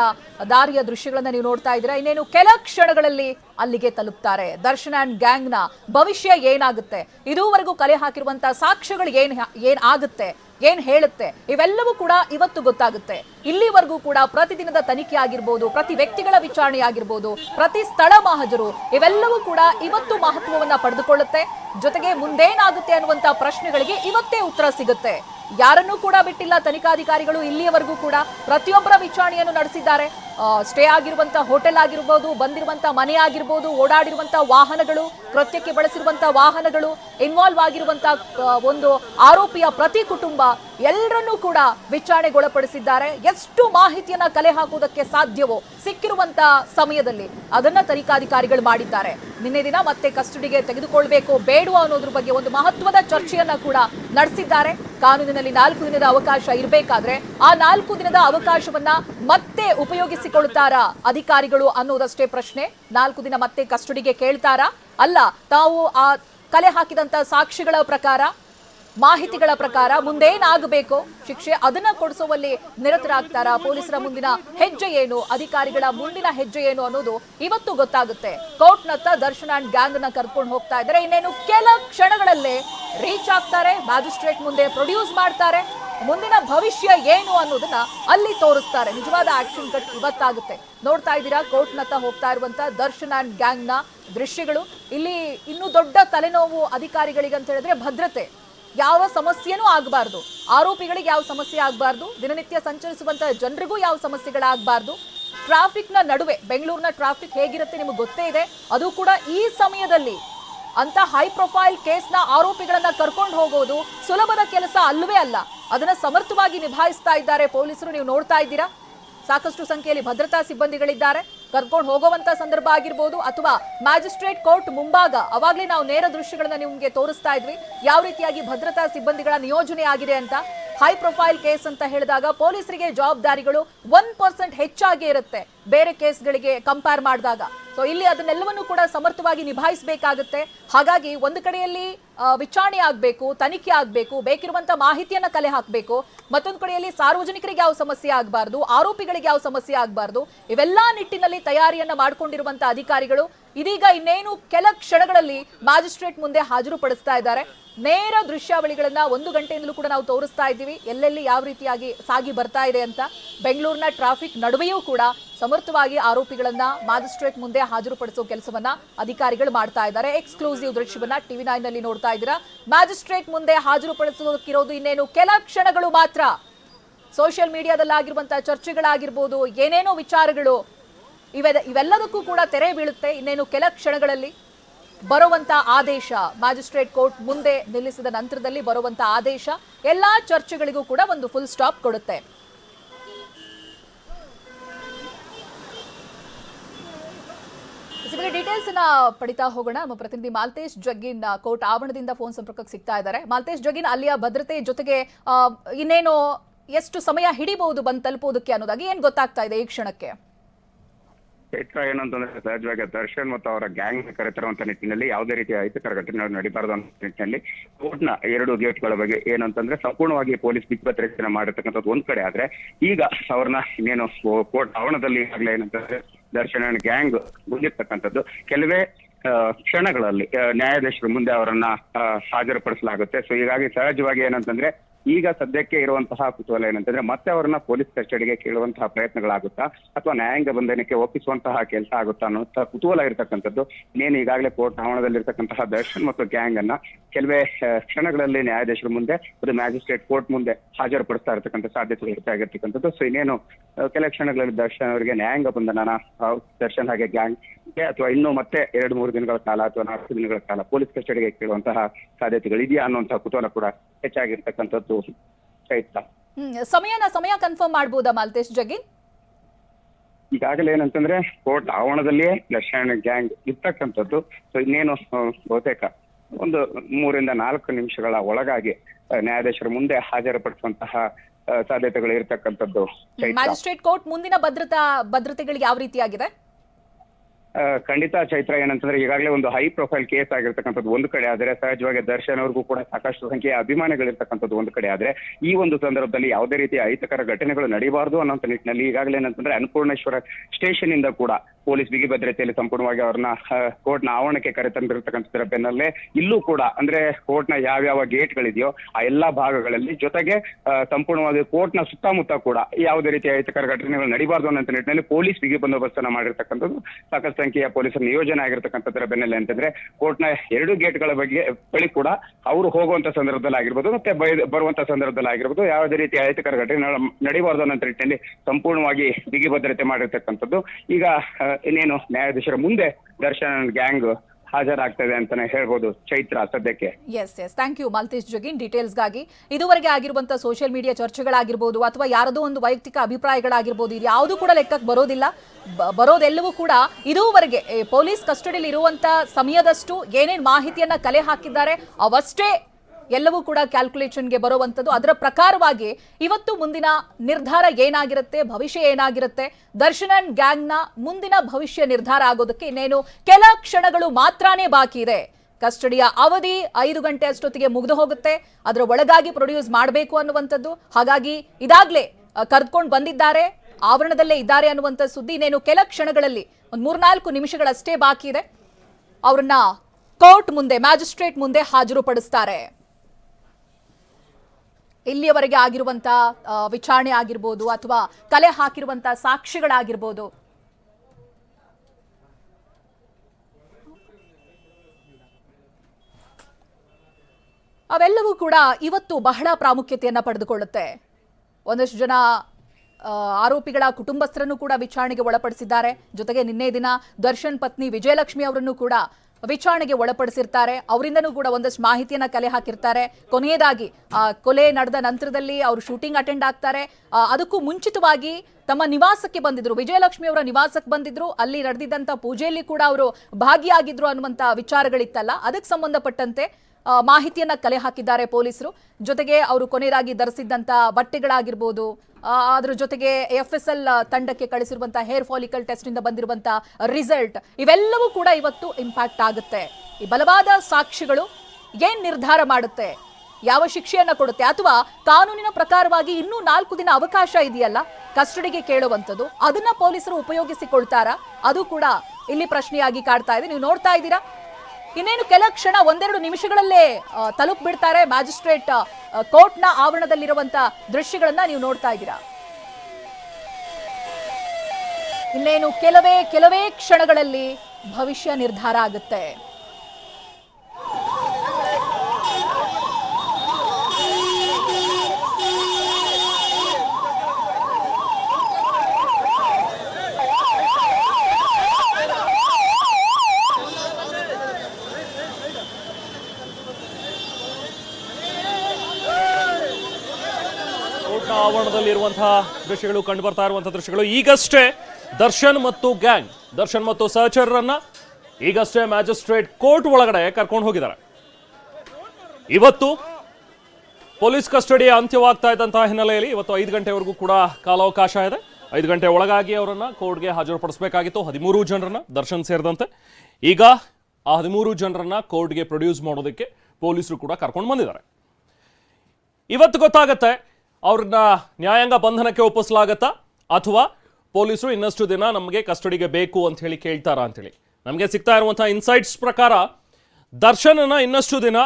ದಾರಿಯ ದೃಶ್ಯಗಳನ್ನ ನೀವು ನೋಡ್ತಾ ಇದ್ದೀರಾ ಇನ್ನೇನು ಕೆಲ ಕ್ಷಣಗಳಲ್ಲಿ ಅಲ್ಲಿಗೆ ತಲುಪ್ತಾರೆ. ದರ್ಶನ್ ಅಂಡ್ ಗ್ಯಾಂಗ್ನ ಭವಿಷ್ಯ ಏನಾಗುತ್ತೆ? ಇದುವರೆಗೂ ಕಲೆ ಹಾಕಿರುವಂತಹ ಸಾಕ್ಷ್ಯಗಳು ಏನ್ ಏನ್ ಆಗುತ್ತೆ? ಏನ್ ಹೇಳುತ್ತೆ? ಇವೆಲ್ಲವೂ ಕೂಡ ಇವತ್ತು ಗೊತ್ತಾಗುತ್ತೆ. ಇಲ್ಲಿವರೆಗೂ ಕೂಡ ಪ್ರತಿದಿನದ ತನಿಖೆ ಆಗಿರ್ಬೋದು, ಪ್ರತಿ ವ್ಯಕ್ತಿಗಳ ವಿಚಾರಣೆ ಆಗಿರ್ಬೋದು, ಪ್ರತಿ ಸ್ಥಳ ಮಹಜರು, ಇವೆಲ್ಲವೂ ಕೂಡ ಇವತ್ತು ಮಹತ್ವವನ್ನ ಪಡೆದುಕೊಳ್ಳುತ್ತೆ. ಜೊತೆಗೆ ಮುಂದೇನಾಗುತ್ತೆ ಅನ್ನುವಂತ ಪ್ರಶ್ನೆಗಳಿಗೆ ಇವತ್ತೇ ಉತ್ತರ ಸಿಗುತ್ತೆ. ಯಾರನ್ನೂ ಕೂಡ ಬಿಟ್ಟಿಲ್ಲ, ತನಿಖಾಧಿಕಾರಿಗಳು ಇಲ್ಲಿಯವರೆಗೂ ಕೂಡ. ಪ್ರತಿಯೊಬ್ಬರ ವಿಚಾರಣೆಯನ್ನು ನಡೆಸಿದ್ದಾರೆ. ಸ್ಟೇ ಆಗಿರುವಂತ, ಹೋಟೆಲ್ ಆಗಿರ್ಬೋದು, ಬಂದಿರುವಂತ, ಮನೆ ಆಗಿರ್ಬೋದು, ಓಡಾಡಿರುವಂತ ವಾಹನಗಳು, ಕೃತ್ಯಕ್ಕೆ ಬಳಸಿರುವಂತ ವಾಹನಗಳು ಇನ್ವಾಲ್ವ್ ಆಗಿರುವಂತ ಒಂದು ಆರೋಪಿಯ ಪ್ರತಿ ಕುಟುಂಬ ಎಲ್ಲರನ್ನೂ ಕೂಡ ವಿಚಾರಣೆಗೊಳಪಡಿಸಿದ್ದಾರೆ. ಎಷ್ಟು ಮಾಹಿತಿಯನ್ನ ಕಲೆ ಹಾಕುವುದಕ್ಕೆ ಸಾಧ್ಯವೋ ಸಿಕ್ಕಿರುವಂತಹ ಸಮಯದಲ್ಲಿ ಅದನ್ನ ತನಿಖಾಧಿಕಾರಿಗಳು ಮಾಡಿದ್ದಾರೆ. ನಿನ್ನೆ ದಿನ ಮತ್ತೆ ಕಸ್ಟಡಿಗೆ ತೆಗೆದುಕೊಳ್ಬೇಕು, ಬೇಡವಾ ಅನ್ನೋದ್ರ ಬಗ್ಗೆ ಒಂದು ಮಹತ್ವದ ಚರ್ಚೆಯನ್ನ ಕೂಡ ನಡೆಸಿದ್ದಾರೆ. ಕಾನೂನಿನಲ್ಲಿ ನಾಲ್ಕು ದಿನದ ಅವಕಾಶ ಇರಬೇಕಾದ್ರೆ ಆ ನಾಲ್ಕು ದಿನದ ಅವಕಾಶವನ್ನ ಮತ್ತೆ ಉಪಯೋಗಿಸಿಕೊಳ್ತಾರಾ ಅಧಿಕಾರಿಗಳು ಅನ್ನೋದಷ್ಟೇ ಪ್ರಶ್ನೆ. ನಾಲ್ಕು ದಿನ ಮತ್ತೆ ಕಸ್ಟಡಿಗೆ ಕೇಳ್ತಾರಾ? ಅಲ್ಲ, ತಾವು ಆ ಕಲೆ ಹಾಕಿದಂತ ಸಾಕ್ಷಿಗಳ ಪ್ರಕಾರ ಮಾಹಿತಿಗಳ ಪ್ರಕಾರ ಮುಂದೇನಾಗಬೇಕು? ಶಿಕ್ಷೆ ಅದನ್ನ ಕೊಡಿಸುವಲ್ಲಿ ನಿರತರಾಗ್ತಾರ? ಪೊಲೀಸರ ಮುಂದಿನ ಹೆಜ್ಜೆ ಏನು? ಅಧಿಕಾರಿಗಳ ಮುಂದಿನ ಹೆಜ್ಜೆ ಏನು ಅನ್ನೋದು ಇವತ್ತು ಗೊತ್ತಾಗುತ್ತೆ. ಕೋರ್ಟ್ನತ್ತ ದರ್ಶನ್ ಅಂಡ್ ಗ್ಯಾಂಗ್ನ ಕರ್ಕೊಂಡು ಹೋಗ್ತಾ ಇದ್ದಾರೆ. ಇನ್ನೇನು ಕೆಲ ಕ್ಷಣಗಳಲ್ಲೇ ರೀಚ್ ಆಗ್ತಾರೆ. ಮ್ಯಾಜಿಸ್ಟ್ರೇಟ್ ಮುಂದೆ ಪ್ರೊಡ್ಯೂಸ್ ಮಾಡ್ತಾರೆ. ಮುಂದಿನ ಭವಿಷ್ಯ ಏನು ಅನ್ನೋದನ್ನ ಅಲ್ಲಿ ತೋರಿಸ್ತಾರೆ. ನಿಜವಾದ ಆಕ್ಷನ್ ಕಟ್ ಇವತ್ತಾಗುತ್ತೆ. ನೋಡ್ತಾ ಇದ್ದೀರಾ? ಕೋರ್ಟ್ನತ್ತ ಹೋಗ್ತಾ ಇರುವಂತ ದರ್ಶನ್ ಅಂಡ್ ಗ್ಯಾಂಗ್ನ ದೃಶ್ಯಗಳು. ಇಲ್ಲಿ ಇನ್ನೂ ದೊಡ್ಡ ತಲೆನೋವು ಅಧಿಕಾರಿಗಳಿಗೆ ಅಂತ ಹೇಳಿದ್ರೆ ಭದ್ರತೆ. ಯಾವ ಸಮಸ್ಯೆನೂ ಆಗಬಾರ್ದು. ಆರೋಪಿಗಳಿಗೆ ಯಾವ ಸಮಸ್ಯೆ ಆಗಬಾರ್ದು. ದಿನನಿತ್ಯ ಸಂಚರಿಸುವಂತಹ ಜನರಿಗೂ ಯಾವ ಸಮಸ್ಯೆಗಳಾಗಬಾರ್ದು. ಟ್ರಾಫಿಕ್ನ ನಡುವೆ, ಬೆಂಗಳೂರಿನ ಟ್ರಾಫಿಕ್ ಹೇಗಿರುತ್ತೆ ನಿಮಗೆ ಗೊತ್ತೇ ಇದೆ. ಅದು ಕೂಡ ಈ ಸಮಯದಲ್ಲಿ. ಅಂತ ಹೈ ಪ್ರೊಫೈಲ್ ಕೇಸ್ನ ಆರೋಪಿಗಳನ್ನ ಕರ್ಕೊಂಡು ಹೋಗೋದು ಸುಲಭದ ಕೆಲಸ ಅಲ್ಲವೇ ಅಲ್ಲ. ಅದನ್ನ ಸಮರ್ಥವಾಗಿ ನಿಭಾಯಿಸ್ತಾ ಇದ್ದಾರೆ ಪೊಲೀಸರು. ನೀವು ನೋಡ್ತಾ ಇದ್ದೀರಾ? ಸಾಕಷ್ಟು ಸಂಖ್ಯೆಯಲ್ಲಿ ಭದ್ರತಾ ಸಿಬ್ಬಂದಿಗಳಿದ್ದಾರೆ. ಕರ್ಕೊಂಡು ಹೋಗುವಂತ ಸಂದರ್ಭ ಆಗಿರ್ಬೋದು ಅಥವಾ ಮ್ಯಾಜಿಸ್ಟ್ರೇಟ್ ಕೋರ್ಟ್ ಮುಂಭಾಗ ಅವಾಗಲೇ ನಾವು ನೇರ ದೃಶ್ಯಗಳನ್ನ ನಿಮ್ಗೆ ತೋರಿಸ್ತಾ ಇದ್ವಿ. ಯಾವ ರೀತಿಯಾಗಿ ಭದ್ರತಾ ಸಿಬ್ಬಂದಿಗಳ ನಿಯೋಜನೆ ಆಗಿದೆ ಅಂತ. ಹೈ ಪ್ರೊಫೈಲ್ ಕೇಸ್ ಅಂತ ಹೇಳಿದಾಗ ಪೊಲೀಸರಿಗೆ ಜವಾಬ್ದಾರಿಗಳು ಒನ್ ಪರ್ಸೆಂಟ್ ಹೆಚ್ಚಾಗಿ ಇರುತ್ತೆ. ಬೇರೆ ಕೇಸ್ಗಳಿಗೆ ಕಂಪೇರ್ ಮಾಡಿದಾಗ. ಸೊ ಇಲ್ಲಿ ಅದನ್ನೆಲ್ಲವನ್ನು ಕೂಡ ಸಮರ್ಥವಾಗಿ ನಿಭಾಯಿಸಬೇಕಾಗುತ್ತೆ. ಹಾಗಾಗಿ ಒಂದು ಕಡೆಯಲ್ಲಿ ವಿಚಾರಣೆ ಆಗಬೇಕು, ತನಿಖೆ ಆಗಬೇಕು, ಬೇಕಿರುವಂತ ಮಾಹಿತಿಯನ್ನ ಕಲೆ ಹಾಕಬೇಕು. ಮತ್ತೊಂದು ಕಡೆಯಲ್ಲಿ ಸಾರ್ವಜನಿಕರಿಗೆ ಯಾವ ಸಮಸ್ಯೆ ಆಗಬಾರ್ದು, ಆರೋಪಿಗಳಿಗೆ ಯಾವ ಸಮಸ್ಯೆ ಆಗಬಾರ್ದು, ಇವೆಲ್ಲ ನಿಟ್ಟಿನಲ್ಲಿ ತಯಾರಿಯನ್ನ ಮಾಡಿಕೊಂಡಿರುವಂತಹ ಅಧಿಕಾರಿಗಳು ಇದೀಗ ಇನ್ನೇನು ಕೆಲ ಕ್ಷಣಗಳಲ್ಲಿ ಮ್ಯಾಜಿಸ್ಟ್ರೇಟ್ ಮುಂದೆ ಹಾಜರು ಪಡಿಸ್ತಾ ಇದ್ದಾರೆ. ನೇರ ದೃಶ್ಯಾವಳಿಗಳನ್ನ ಒಂದು ಗಂಟೆಯಿಂದಲೂ ಕೂಡ ನಾವು ತೋರಿಸ್ತಾ ಇದ್ದೀವಿ. ಎಲ್ಲೆಲ್ಲಿ ಯಾವ ರೀತಿಯಾಗಿ ಸಾಗಿ ಬರ್ತಾ ಇದೆ ಅಂತ ಬೆಂಗಳೂರಿನ ಟ್ರಾಫಿಕ್ ನಡುವೆಯೂ ಕೂಡ ಸಮರ್ಥವಾಗಿ ಆರೋಪಿಗಳನ್ನ ಮ್ಯಾಜಿಸ್ಟ್ರೇಟ್ ಮುಂದೆ ಹಾಜರುಪಡಿಸುವ ಕೆಲಸವನ್ನ ಅಧಿಕಾರಿಗಳು ಮಾಡ್ತಾ ಇದ್ದಾರೆ. ಎಕ್ಸ್ಕ್ಲೂಸಿವ್ ದೃಶ್ಯವನ್ನ ಟಿವಿ ನೈನ್ನಲ್ಲಿ ನೋಡ್ತಾ ಇದ್ದೀರಾ. ಮ್ಯಾಜಿಸ್ಟ್ರೇಟ್ ಮುಂದೆ ಹಾಜರುಪಡಿಸೋದಕ್ಕಿರೋದು ಇನ್ನೇನು ಕೆಲ ಕ್ಷಣಗಳು ಮಾತ್ರ. ಸೋಷಿಯಲ್ ಮೀಡಿಯಾದಲ್ಲಾಗಿರುವಂತಹ ಚರ್ಚೆಗಳಾಗಿರ್ಬೋದು, ಏನೇನೋ ವಿಚಾರಗಳು ಇವೆ ಇವೆಲ್ಲದಕ್ಕೂ ಕೂಡ ತೆರೆ ಬೀಳುತ್ತೆ ಇನ್ನೇನು ಕೆಲ ಕ್ಷಣಗಳಲ್ಲಿ. ಬರುವಂತ ಆದೇಶ, ಮ್ಯಾಜಿಸ್ಟ್ರೇಟ್ ಕೋರ್ಟ್ ಮುಂದೆ ನಿಲ್ಲಿಸಿದ ನಂತರದಲ್ಲಿ ಬರುವಂತ ಆದೇಶ ಎಲ್ಲಾ ಚರ್ಚೆಗಳಿಗೂ ಕೂಡ ಒಂದು ಫುಲ್ ಸ್ಟಾಪ್ ಕೊಡುತ್ತೆ. ಡೀಟೇಲ್ಸ್ನ ಪಡಿತಾ ಹೋಗೋಣ. ನಮ್ಮ ಪ್ರತಿನಿಧಿ ಮಾಲ್ತೇಶ್ ಜಗ್ಗಿನ್ ಕೋರ್ಟ್ ಆವರಣದಿಂದ ಫೋನ್ ಸಂಪರ್ಕಕ್ಕೆ ಸಿಗ್ತಾ ಇದ್ದಾರೆ. ಮಾಲ್ತೇಶ್ ಜಗ್ಗಿನ್, ಅಲ್ಲಿಯ ಭದ್ರತೆ ಜೊತೆಗೆ ಇನ್ನೇನು ಎಷ್ಟು ಸಮಯ ಹಿಡಿಬಹುದು ಬಂದು ತಲುಪೋದಕ್ಕೆ ಅನ್ನೋದಾಗಿ ಏನ್ ಗೊತ್ತಾಗ್ತಾ ಇದೆ ಈ ಕ್ಷಣಕ್ಕೆ? ಚೈತ್ರ ಏನಂತಂದ್ರೆ ಸಹಜವಾಗಿ ದರ್ಶನ್ ಮತ್ತು ಅವರ ಗ್ಯಾಂಗ್ ಕರೆತರುವಂತ ನಿಟ್ಟಿನಲ್ಲಿ ಯಾವುದೇ ರೀತಿಯ ಅಹಿತಕರ ಘಟನೆಗಳು ನಡೀಬಾರದು ಅನ್ನೋ ನಿಟ್ಟಿನಲ್ಲಿ ಕೋರ್ಟ್ನ ಎರಡು ಗೇಟ್ಗಳ ಬಗ್ಗೆ ಏನಂತಂದ್ರೆ ಸಂಪೂರ್ಣವಾಗಿ ಪೊಲೀಸ್ ದಿಗ್ಭದ್ರತೆಯನ್ನು ಮಾಡಿರ್ತಕ್ಕಂಥದ್ದು ಒಂದ್ ಕಡೆ ಆದ್ರೆ ಈಗ ಅವ್ರನ್ನ ಇನ್ನೇನು ಕೋರ್ಟ್ ಆವರಣದಲ್ಲಿ ಈಗಾಗಲೇ ಏನಂತಂದ್ರೆ ದರ್ಶನ್ ಗ್ಯಾಂಗ್ ಬಂದಿರ್ತಕ್ಕಂಥದ್ದು ಕೆಲವೇ ಕ್ಷಣಗಳಲ್ಲಿ ನ್ಯಾಯಾಧೀಶರ ಮುಂದೆ ಅವರನ್ನ ಹಾಜರುಪಡಿಸಲಾಗುತ್ತೆ. ಸೊ ಹೀಗಾಗಿ ಸಹಜವಾಗಿ ಏನಂತಂದ್ರೆ ಈಗ ಸದ್ಯಕ್ಕೆ ಇರುವಂತಹ ಕುತೂಹಲ ಏನಂತಂದ್ರೆ ಮತ್ತೆ ಅವರನ್ನ ಪೊಲೀಸ್ ಕಸ್ಟಡಿಗೆ ಕೇಳುವಂತಹ ಪ್ರಯತ್ನಗಳಾಗುತ್ತಾ ಅಥವಾ ನ್ಯಾಯಾಂಗ ಬಂಧನಕ್ಕೆ ಒಪ್ಪಿಸುವಂತಹ ಕೆಲಸ ಆಗುತ್ತಾ ಅನ್ನುವಂತಹ ಕುತೂಹಲ ಇರತಕ್ಕಂಥದ್ದು, ಇನ್ನೇನು ಈಗಾಗಲೇ ಕೋರ್ಟ್ ಆವರಣದಲ್ಲಿರ್ತಕ್ಕಂತಹ ದರ್ಶನ್ ಮತ್ತು ಗ್ಯಾಂಗ್ ಅನ್ನ ಕೆಲವೇ ಕ್ಷಣಗಳಲ್ಲಿ ನ್ಯಾಯಾಧೀಶರ ಮುಂದೆ ಅದು ಮ್ಯಾಜಿಸ್ಟ್ರೇಟ್ ಕೋರ್ಟ್ ಮುಂದೆ ಹಾಜರುಪಡಿಸ್ತಾ ಇರತಕ್ಕಂಥ ಸಾಧ್ಯತೆ ಹೆಚ್ಚಾಗಿರ್ತಕ್ಕಂಥದ್ದು ಸೊ ಇನ್ನೇನು ಕೆಲ ಕ್ಷಣಗಳಲ್ಲಿ ದರ್ಶನ್ ಅವರಿಗೆ ನ್ಯಾಯಾಂಗ ಬಂಧನನ ದರ್ಶನ್ ಹಾಗೆ ಗ್ಯಾಂಗ್ ಅಥವಾ ಇನ್ನು ಮತ್ತೆ ಎರಡು ಮೂರು ದಿನಗಳ ಕಾಲ ಅಥವಾ ನಾಲ್ಕು ದಿನಗಳ ಕಾಲ ಪೊಲೀಸ್ ಕಸ್ಟಡಿಗೆ ಕೇಳುವಂತಹ ಸಾಧ್ಯತೆಗಳಿದೆಯಾ ಅನ್ನುವಂತಹ ಕುತೂಹಲ ಕೂಡ ಹೆಚ್ಚಾಗಿರ್ತಕ್ಕಂಥದ್ದು ಚೈತ್ರ ಸಮಯನ ಸಮಯ ಕನ್ಫರ್ಮ್ ಮಾಡಬಹುದಾ ಮಾಲ್ತೇಶ್ ಜಗಿನ್? ಈಗಾಗಲೇ ಏನಂತಂದ್ರೆ ಕೋರ್ಟ್ ಆವರಣದಲ್ಲಿಯೇ ಲಕ್ಷಣ ಗ್ಯಾಂಗ್ ಇರ್ತಕ್ಕಂಥದ್ದು. ಸೊ ಇನ್ನೇನು ಬಹುತೇಕ ಒಂದು ಮೂರಿಂದ ನಾಲ್ಕು ನಿಮಿಷಗಳ ಒಳಗಾಗಿ ನ್ಯಾಯಾಧೀಶರ ಮುಂದೆ ಹಾಜರುಪಡಿಸುವಂತಹ ಸಾಧ್ಯತೆಗಳು ಇರತಕ್ಕಂಥದ್ದು. ಮ್ಯಾಜಿಸ್ಟ್ರೇಟ್ ಕೋರ್ಟ್ ಮುಂದಿನ ಭದ್ರತಾ ಭದ್ರತೆಗಳು ಯಾವ ರೀತಿಯಾಗಿದೆ? ಖಂಡಿತ ಚೈತ್ರ, ಏನಂತಂದ್ರೆ ಈಗಾಗಲೇ ಒಂದು ಹೈ ಪ್ರೊಫೈಲ್ ಕೇಸ್ ಆಗಿರ್ತಕ್ಕಂಥದ್ದು ಒಂದು ಕಡೆ ಆದರೆ, ಸಹಜವಾಗಿ ದರ್ಶನ್ ಅವ್ರಿಗೂ ಕೂಡ ಸಾಕಷ್ಟು ಸಂಖ್ಯೆಯ ಅಭಿಮಾನಿಗಳಿರ್ತಕ್ಕಂಥದ್ದು ಒಂದು ಕಡೆ ಆದ್ರೆ, ಈ ಒಂದು ಸಂದರ್ಭದಲ್ಲಿ ಯಾವುದೇ ರೀತಿಯ ಅಹಿತಕರ ಘಟನೆಗಳು ನಡೀಬಾರದು ಅನ್ನೋಂಥ ನಿಟ್ಟಿನಲ್ಲಿ ಈಗಾಗಲೇ ಏನಂತಂದ್ರೆ ಅನ್ನಪೂರ್ಣೇಶ್ವರ ಸ್ಟೇಷನ್ ಇಂದ ಕೂಡ ಪೊಲೀಸ್ ಬಿಗಿ ಭದ್ರತೆಯಲ್ಲಿ ಸಂಪೂರ್ಣವಾಗಿ ಅವ್ರನ್ನ ಕೋರ್ಟ್ನ ಆವರಣಕ್ಕೆ ಕರೆತಂದಿರತಕ್ಕಂಥದ್ರ ಬೆನ್ನಲ್ಲೇ ಇಲ್ಲೂ ಕೂಡ, ಅಂದ್ರೆ ಕೋರ್ಟ್ನ ಯಾವ್ಯಾವ ಗೇಟ್ಗಳಿದೆಯೋ ಆ ಎಲ್ಲಾ ಭಾಗಗಳಲ್ಲಿ ಜೊತೆಗೆ ಸಂಪೂರ್ಣವಾಗಿ ಕೋರ್ಟ್ನ ಸುತ್ತಮುತ್ತ ಕೂಡ ಯಾವುದೇ ರೀತಿಯ ಅಹಿತಕರ ಘಟನೆಗಳು ನಡೀಬಾರದು ಅನ್ನೋ ನಿಟ್ಟಿನಲ್ಲಿ ಪೊಲೀಸ್ ಬಿಗಿ ಬಂದೋಬಸ್ತನ್ನ ಮಾಡಿರ್ತಕ್ಕಂಥದ್ದು ಸಾಕಷ್ಟು ಸಂಖ್ಯೆಯ ಪೊಲೀಸರ ನಿಯೋಜನೆ ಆಗಿರ್ತಕ್ಕಂಥದ್ರ ಬೆನ್ನಲ್ಲೇ ಅಂತಂದ್ರೆ ಕೋರ್ಟ್ನ ಎರಡು ಗೇಟ್ಗಳ ಬಗ್ಗೆ ಬಳಿ ಕೂಡ ಅವರು ಹೋಗುವಂತ ಸಂದರ್ಭದಲ್ಲಿ ಆಗಿರ್ಬೋದು ಮತ್ತೆ ಬರುವಂತ ಸಂದರ್ಭದಲ್ಲಿ ಆಗಿರ್ಬೋದು ಯಾವುದೇ ರೀತಿಯ ಅಹಿತಕರ ಘಟನೆ ನಡೆಯಬಾರದು ಅನ್ನೋ ರೀತಿಯಲ್ಲಿ ಸಂಪೂರ್ಣವಾಗಿ ಬಿಗಿ ಭದ್ರತೆ ಮಾಡಿರ್ತಕ್ಕಂಥದ್ದು. ಈಗ ಇನ್ನೇನು ನ್ಯಾಯಾಧೀಶರ ಮುಂದೆ ದರ್ಶನ್ ಗ್ಯಾಂಗ್ ಹಾಜರಾಗ್ತದೆ ಅಂತಾನೆ ಹೇಳ್ಬೋದು ಚೈತ್ರ ಸದ್ಯಕ್ಕೆ. Yes yes thank you Maltesh Jagin ಡೀಟೇಲ್ಸ್ಗಾಗಿ ಇದುವರೆಗೆ ಆಗಿರುವಂತ ಸೋಷಿಯಲ್ ಮೀಡಿಯಾ ಚರ್ಚೆಗಳಾಗಿರ್ಬೋದು ಅಥವಾ ಯಾರದೋ ಒಂದು ವೈಯಕ್ತಿಕ ಅಭಿಪ್ರಾಯಗಳಾಗಿರ್ಬೋದು, ಇದು ಯಾವುದು ಕೂಡ ಲೆಕ್ಕಕ್ಕೆ ಬರೋದಿಲ್ಲ. ಬರೋದೆಲ್ಲವೂ ಕೂಡ ಇದುವರೆಗೆ ಪೊಲೀಸ್ ಕಸ್ಟಡಿಯಲ್ಲಿ ಇರುವಂತ ಸಮಯದಷ್ಟು ಏನೇನು ಮಾಹಿತಿಯನ್ನ ಕಲೆ ಹಾಕಿದ್ದಾರೆ ಅವಷ್ಟೇ ಎಲ್ಲವೂ ಕೂಡ ಕ್ಯಾಲ್ಕುಲೇಷನ್ಗೆ ಬರುವಂಥದ್ದು. ಅದರ ಪ್ರಕಾರವಾಗಿ ಇವತ್ತು ಮುಂದಿನ ನಿರ್ಧಾರ ಏನಾಗಿರುತ್ತೆ, ಭವಿಷ್ಯ ಏನಾಗಿರುತ್ತೆ, ದರ್ಶನ್ ಅಂಡ್ ಗ್ಯಾಂಗ್ನ ಮುಂದಿನ ಭವಿಷ್ಯ ನಿರ್ಧಾರ ಆಗೋದಕ್ಕೆ ಇನ್ನೇನು ಕೆಲ ಕ್ಷಣಗಳು ಮಾತ್ರನೇ ಬಾಕಿ ಇದೆ. ಕಸ್ಟಡಿಯ ಅವಧಿ ಐದು ಗಂಟೆ ಅಷ್ಟೊತ್ತಿಗೆ ಮುಗಿದು ಹೋಗುತ್ತೆ. ಅದರ ಒಳಗಾಗಿ ಪ್ರೊಡ್ಯೂಸ್ ಮಾಡಬೇಕು ಅನ್ನುವಂಥದ್ದು. ಹಾಗಾಗಿ ಇದಾಗ್ಲೇ ಕರೆದುಕೊಂಡು ಬಂದಿದ್ದಾರೆ. ಆವರಣದಲ್ಲೇ ಇದ್ದಾರೆ ಅನ್ನುವಂಥ ಸುದ್ದಿ ಇನ್ನೇನು ಕೆಲ ಕ್ಷಣಗಳಲ್ಲಿ, ಒಂದು ಮೂರ್ನಾಲ್ಕು ನಿಮಿಷಗಳಷ್ಟೇ ಬಾಕಿ ಇದೆ. ಅವ್ರನ್ನ ಕೋರ್ಟ್ ಮುಂದೆ, ಮ್ಯಾಜಿಸ್ಟ್ರೇಟ್ ಮುಂದೆ ಹಾಜರುಪಡಿಸ್ತಾರೆ. ಇಲ್ಲಿಯವರೆಗೆ ಆಗಿರುವಂತ ವಿಚಾರಣೆ ಆಗಿರ್ಬೋದು ಅಥವಾ ಕಲೆ ಹಾಕಿರುವಂತ ಸಾಕ್ಷಿಗಳಾಗಿರ್ಬೋದು. ಅವೆಲ್ಲವೂ ಕೂಡ ಇವತ್ತು ಬಹಳ ಪ್ರಾಮುಖ್ಯತೆಯನ್ನು ಪಡೆದುಕೊಳ್ಳುತ್ತೆ. ಒಂದಷ್ಟು ಜನ ಆರೋಪಿಗಳ ಕುಟುಂಬಸ್ಥರನ್ನು ಕೂಡ ವಿಚಾರಣೆಗೆ ಒಳಪಡಿಸಿದ್ದಾರೆ. ಜೊತೆಗೆ ನಿನ್ನೆ ದಿನ ದರ್ಶನ್ ಪತ್ನಿ ವಿಜಯಲಕ್ಷ್ಮಿ ಅವರನ್ನು ಕೂಡ ವಿಚಾರಣೆಗೆ ಒಳಪಡಿಸಿರ್ತಾರೆ. ಅವರಿಂದನೂ ಕೂಡ ಒಂದಷ್ಟು ಮಾಹಿತಿಯನ್ನ ಕಲೆ ಹಾಕಿರ್ತಾರೆ. ಕೊನೆಯದಾಗಿ ಕೊಲೆ ನಡೆದ ನಂತರದಲ್ಲಿ ಅವರು ಶೂಟಿಂಗ್ ಅಟೆಂಡ್ ಆಗ್ತಾರೆ. ಅದಕ್ಕೂ ಮುಂಚಿತವಾಗಿ ತಮ್ಮ ನಿವಾಸಕ್ಕೆ ಬಂದಿದ್ರು. ವಿಜಯಲಕ್ಷ್ಮಿ ಅವರ ನಿವಾಸಕ್ಕೆ ಬಂದಿದ್ರು. ಅಲ್ಲಿ ನಡೆದಿದ್ದಂಥ ಪೂಜೆಯಲ್ಲಿ ಕೂಡ ಅವರು ಭಾಗಿಯಾಗಿದ್ರು ಅನ್ನುವಂತ ವಿಚಾರಗಳಿತ್ತಲ್ಲ. ಅದಕ್ಕೆ ಸಂಬಂಧಪಟ್ಟಂತೆ ಮಾಹಿತಿಯನ್ನ ಕಲೆ ಹಾಕಿದ್ದಾರೆ ಪೊಲೀಸರು. ಜೊತೆಗೆ ಅವರು ಕೊನೆಯದಾಗಿ ಧರಿಸಿದ್ದಂತ ಬಟ್ಟೆಗಳಾಗಿರ್ಬೋದು ಅದರ ಜೊತೆಗೆ ಎಫ್ ಎಸ್ ಎಲ್ ತಂಡಕ್ಕೆ ಕಳಿಸಿರುವಂತಹ ಹೇರ್ ಫಾಲಿಕಲ್ ಟೆಸ್ಟ್ ಇಂದ ಬಂದಿರುವಂತಹ ರಿಸಲ್ಟ್, ಇವೆಲ್ಲವೂ ಕೂಡ ಇವತ್ತು ಇಂಪ್ಯಾಕ್ಟ್ ಆಗುತ್ತೆ. ಈ ಬಲವಾದ ಸಾಕ್ಷಿಗಳು ಏನ್ ನಿರ್ಧಾರ ಮಾಡುತ್ತೆ? ಯಾವ ಶಿಕ್ಷೆಯನ್ನ ಕೊಡುತ್ತೆ? ಅಥವಾ ಕಾನೂನಿನ ಪ್ರಕಾರವಾಗಿ ಇನ್ನೂ ನಾಲ್ಕು ದಿನ ಅವಕಾಶ ಇದೆಯಲ್ಲ? ಕಸ್ಟಡಿಗೆ ಕೇಳುವಂಥದ್ದು, ಅದನ್ನ ಪೊಲೀಸರು ಉಪಯೋಗಿಸಿಕೊಳ್ತಾರಾ? ಅದು ಕೂಡ ಇಲ್ಲಿ ಪ್ರಶ್ನೆಯಾಗಿ ಕಾಡ್ತಾ ಇದೆ. ನೀವು ನೋಡ್ತಾ ಇದ್ದೀರಾ? ಇನ್ನೇನು ಕೆಲ ಕ್ಷಣ, ಒಂದೆರಡು ನಿಮಿಷಗಳಲ್ಲೇ ತಲುಪ್ ಬಿಡ್ತಾರೆ ಮ್ಯಾಜಿಸ್ಟ್ರೇಟ್ ಕೋರ್ಟ್ನ ಆವರಣದಲ್ಲಿರುವಂತ ದೃಶ್ಯಗಳನ್ನ ನೀವು ನೋಡ್ತಾ ಇದ್ದೀರಾ. ಇನ್ನೇನು ಕೆಲವೇ ಕೆಲವೇ ಕ್ಷಣಗಳಲ್ಲಿ ಭವಿಷ್ಯ ನಿರ್ಧಾರ ಆಗುತ್ತೆ ಕೋರ್ಟ್ನ ಆವರಣದಲ್ಲಿರುವಂತಹ ದೃಶ್ಯಗಳು ಕಂಡು ಬರ್ತಾ ಇರುವಂತಹ ದೃಶ್ಯಗಳು. ಈಗಷ್ಟೇ ದರ್ಶನ್ ಮತ್ತು ಗ್ಯಾಂಗ್, ದರ್ಶನ್ ಮತ್ತು ಸಹಚರರನ್ನ ಈಗಷ್ಟೇ ಮ್ಯಾಜಿಸ್ಟ್ರೇಟ್ ಕೋರ್ಟ್ ಒಳಗಡೆ ಕರ್ಕೊಂಡು ಹೋಗಿದ್ದಾರೆ. ಇವತ್ತು ಪೊಲೀಸ್ ಕಸ್ಟಡಿ ಅಂತ್ಯವಾಗ್ತಾ ಇದ್ದಂತಹ ಹಿನ್ನೆಲೆಯಲ್ಲಿ ಇವತ್ತು ಐದು ಗಂಟೆವರೆಗೂ ಕೂಡ ಕಾಲಾವಕಾಶ ಇದೆ. ಐದು ಗಂಟೆ ಒಳಗಾಗಿ ಅವರನ್ನ ಕೋರ್ಟ್ಗೆ ಹಾಜರುಪಡಿಸಬೇಕಾಗಿತ್ತು. ಹದಿಮೂರು ಜನರನ್ನ, ದರ್ಶನ್ ಸೇರಿದಂತೆ. ಈಗ ಆ ಹದಿಮೂರು ಜನರನ್ನ ಕೋರ್ಟ್ಗೆ ಪ್ರೊಡ್ಯೂಸ್ ಮಾಡೋದಕ್ಕೆ ಪೊಲೀಸರು ಕೂಡ ಕರ್ಕೊಂಡು ಬಂದಿದ್ದಾರೆ. ಇವತ್ತು ಗೊತ್ತಾಗತ್ತೆ ಅವ್ರನ್ನ ನ್ಯಾಯಾಂಗ ಬಂಧನಕ್ಕೆ ಒಪ್ಪಿಸಲಾಗತ್ತಾ? ಅಥವಾ ಪೊಲೀಸರು ಇನ್ನಷ್ಟು ದಿನ ನಮಗೆ ಕಸ್ಟಡಿಗೆ ಬೇಕು ಅಂತ ಹೇಳಿ ಕೇಳ್ತಾರಾ ಅಂತೇಳಿ. ನಮಗೆ ಸಿಗ್ತಾ ಇರುವಂಥ ಇನ್ಸೈಟ್ಸ್ ಪ್ರಕಾರ ದರ್ಶನನ ಇನ್ನಷ್ಟು ದಿನ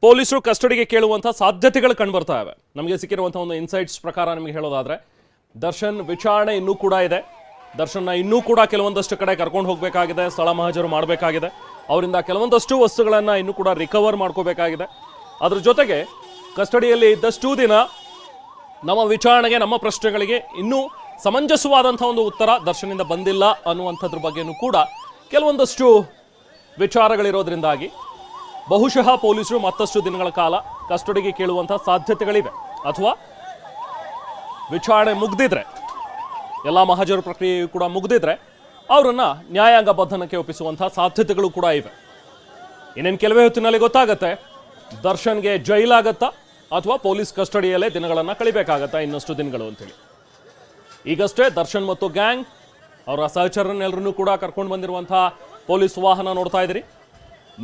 ಪೊಲೀಸರು ಕಸ್ಟಡಿಗೆ ಕೇಳುವಂಥ ಸಾಧ್ಯತೆಗಳು ಕಂಡುಬರ್ತಾ ಇವೆ. ನಮಗೆ ಸಿಕ್ಕಿರುವಂಥ ಒಂದು ಇನ್ಸೈಟ್ಸ್ ಪ್ರಕಾರ ನಿಮಗೆ ಹೇಳೋದಾದ್ರೆ, ದರ್ಶನ್ ವಿಚಾರಣೆ ಇನ್ನೂ ಕೂಡ ಇದೆ. ದರ್ಶನ್ನ ಇನ್ನೂ ಕೂಡ ಕೆಲವೊಂದಷ್ಟು ಕಡೆ ಕರ್ಕೊಂಡು ಹೋಗಬೇಕಾಗಿದೆ, ಸ್ಥಳ ಮಹಾಜರು ಮಾಡಬೇಕಾಗಿದೆ. ಅವರಿಂದ ಕೆಲವೊಂದಷ್ಟು ವಸ್ತುಗಳನ್ನು ಇನ್ನೂ ಕೂಡ ರಿಕವರ್ ಮಾಡ್ಕೋಬೇಕಾಗಿದೆ. ಅದ್ರ ಜೊತೆಗೆ ಕಸ್ಟಡಿಯಲ್ಲಿ ಇದ್ದಷ್ಟು ದಿನ ನಮ್ಮ ವಿಚಾರಣೆಗೆ, ನಮ್ಮ ಪ್ರಶ್ನೆಗಳಿಗೆ ಇನ್ನೂ ಸಮಂಜಸವಾದಂಥ ಒಂದು ಉತ್ತರ ದರ್ಶನಿಂದ ಬಂದಿಲ್ಲ ಅನ್ನುವಂಥದ್ರ ಬಗ್ಗೆನೂ ಕೂಡ ಕೆಲವೊಂದಷ್ಟು ವಿಚಾರಗಳಿರೋದ್ರಿಂದಾಗಿ ಬಹುಶಃ ಪೊಲೀಸರು ಮತ್ತಷ್ಟು ದಿನಗಳ ಕಾಲ ಕಸ್ಟಡಿಗೆ ಕೇಳುವಂಥ ಸಾಧ್ಯತೆಗಳಿವೆ. ಅಥವಾ ವಿಚಾರಣೆ ಮುಗ್ದಿದ್ರೆ, ಎಲ್ಲ ಮಹಾಜರು ಪ್ರಕ್ರಿಯೆಯು ಕೂಡ ಮುಗ್ದಿದ್ರೆ ಅವರನ್ನು ನ್ಯಾಯಾಂಗ ಬಂಧನಕ್ಕೆ ಒಪ್ಪಿಸುವಂಥ ಸಾಧ್ಯತೆಗಳು ಕೂಡ ಇವೆ. ಇನ್ನೇನು ಕೆಲವೇ ಹೊತ್ತಿನಲ್ಲಿ ಗೊತ್ತಾಗತ್ತೆ, ದರ್ಶನ್ಗೆ ಜೈಲಾಗತ್ತಾ ಅಥವಾ ಪೊಲೀಸ್ ಕಸ್ಟಡಿಯಲ್ಲೇ ದಿನಗಳನ್ನು ಕಳಿಬೇಕಾಗತ್ತಾ ಇನ್ನಷ್ಟು ದಿನಗಳು ಅಂತೇಳಿ. ಈಗಷ್ಟೇ ದರ್ಶನ್ ಮತ್ತು ಗ್ಯಾಂಗ್ ಅವರ ಸಹಚರನ್ನೆಲ್ಲರನ್ನೂ ಕೂಡ ಕರ್ಕೊಂಡು ಬಂದಿರುವಂತಹ ಪೊಲೀಸ್ ವಾಹನ ನೋಡ್ತಾ ಇದ್ದೀರಿ.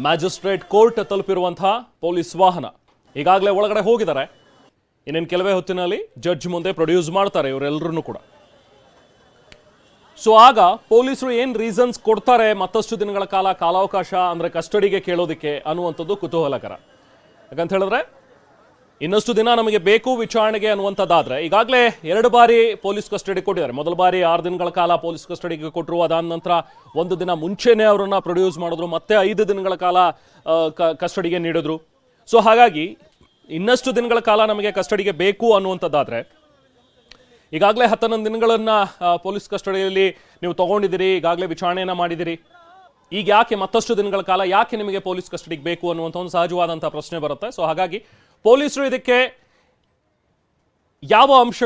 ಮ್ಯಾಜಿಸ್ಟ್ರೇಟ್ ಕೋರ್ಟ್ ತಲುಪಿರುವಂತಹ ಪೊಲೀಸ್ ವಾಹನ ಈಗಾಗಲೇ ಒಳಗಡೆ ಹೋಗಿದ್ದಾರೆ. ಇನ್ನೇನು ಕೆಲವೇ ಹೊತ್ತಿನಲ್ಲಿ ಜಡ್ಜ್ ಮುಂದೆ ಪ್ರೊಡ್ಯೂಸ್ ಮಾಡ್ತಾರೆ ಇವರೆಲ್ಲರೂ ಕೂಡ. ಸೊ ಆಗ ಪೊಲೀಸರು ಏನು ರೀಸನ್ಸ್ ಕೊಡ್ತಾರೆ ಮತ್ತಷ್ಟು ದಿನಗಳ ಕಾಲ ಕಾಲಾವಕಾಶ ಅಂದರೆ ಕಸ್ಟಡಿಗೆ ಕೇಳೋದಕ್ಕೆ ಅನ್ನುವಂಥದ್ದು ಕುತೂಹಲಕರ. ಯಾಕಂತ ಹೇಳಿದ್ರೆ ಇನ್ನಷ್ಟು ದಿನ ನಮಗೆ ಬೇಕು ವಿಚಾರಣೆಗೆ ಅನ್ನುವಂಥದ್ದಾದರೆ, ಈಗಾಗಲೇ ಎರಡು ಬಾರಿ ಪೊಲೀಸ್ ಕಸ್ಟಡಿ ಕೊಟ್ಟಿದ್ದಾರೆ. ಮೊದಲ ಬಾರಿ ಆರು ದಿನಗಳ ಕಾಲ ಪೊಲೀಸ್ ಕಸ್ಟಡಿಗೆ ಕೊಟ್ಟರು. ಅದಾದ ನಂತರ ಒಂದು ದಿನ ಮುಂಚೆನೇ ಅವರನ್ನು ಪ್ರೊಡ್ಯೂಸ್ ಮಾಡಿದ್ರು. ಮತ್ತೆ ಐದು ದಿನಗಳ ಕಾಲ ಕಸ್ಟಡಿಗೆ ನೀಡಿದ್ರು. ಸೊ ಹಾಗಾಗಿ ಇನ್ನಷ್ಟು ದಿನಗಳ ಕಾಲ ನಮಗೆ ಕಸ್ಟಡಿಗೆ ಬೇಕು ಅನ್ನುವಂಥದ್ದಾದರೆ, ಈಗಾಗಲೇ ಹತ್ತೊಂದು ದಿನಗಳನ್ನ ಪೊಲೀಸ್ ಕಸ್ಟಡಿಯಲ್ಲಿ ನೀವು ತಗೊಂಡಿದ್ದೀರಿ, ಈಗಾಗಲೇ ವಿಚಾರಣೆಯನ್ನ ಮಾಡಿದಿರಿ ಈಗ ಯಾಕೆ ಮತ್ತಷ್ಟು ದಿನಗಳ ಕಾಲ ಯಾಕೆ ನಿಮಗೆ ಪೊಲೀಸ್ ಕಸ್ಟಡಿಗೆ ಬೇಕು ಅನ್ನುವಂಥ ಒಂದು ಸಹಜವಾದಂಥ ಪ್ರಶ್ನೆ ಬರುತ್ತೆ. ಸೊ ಹಾಗಾಗಿ ಪೊಲೀಸರು ಇದಕ್ಕೆ ಯಾವ ಅಂಶಗಳ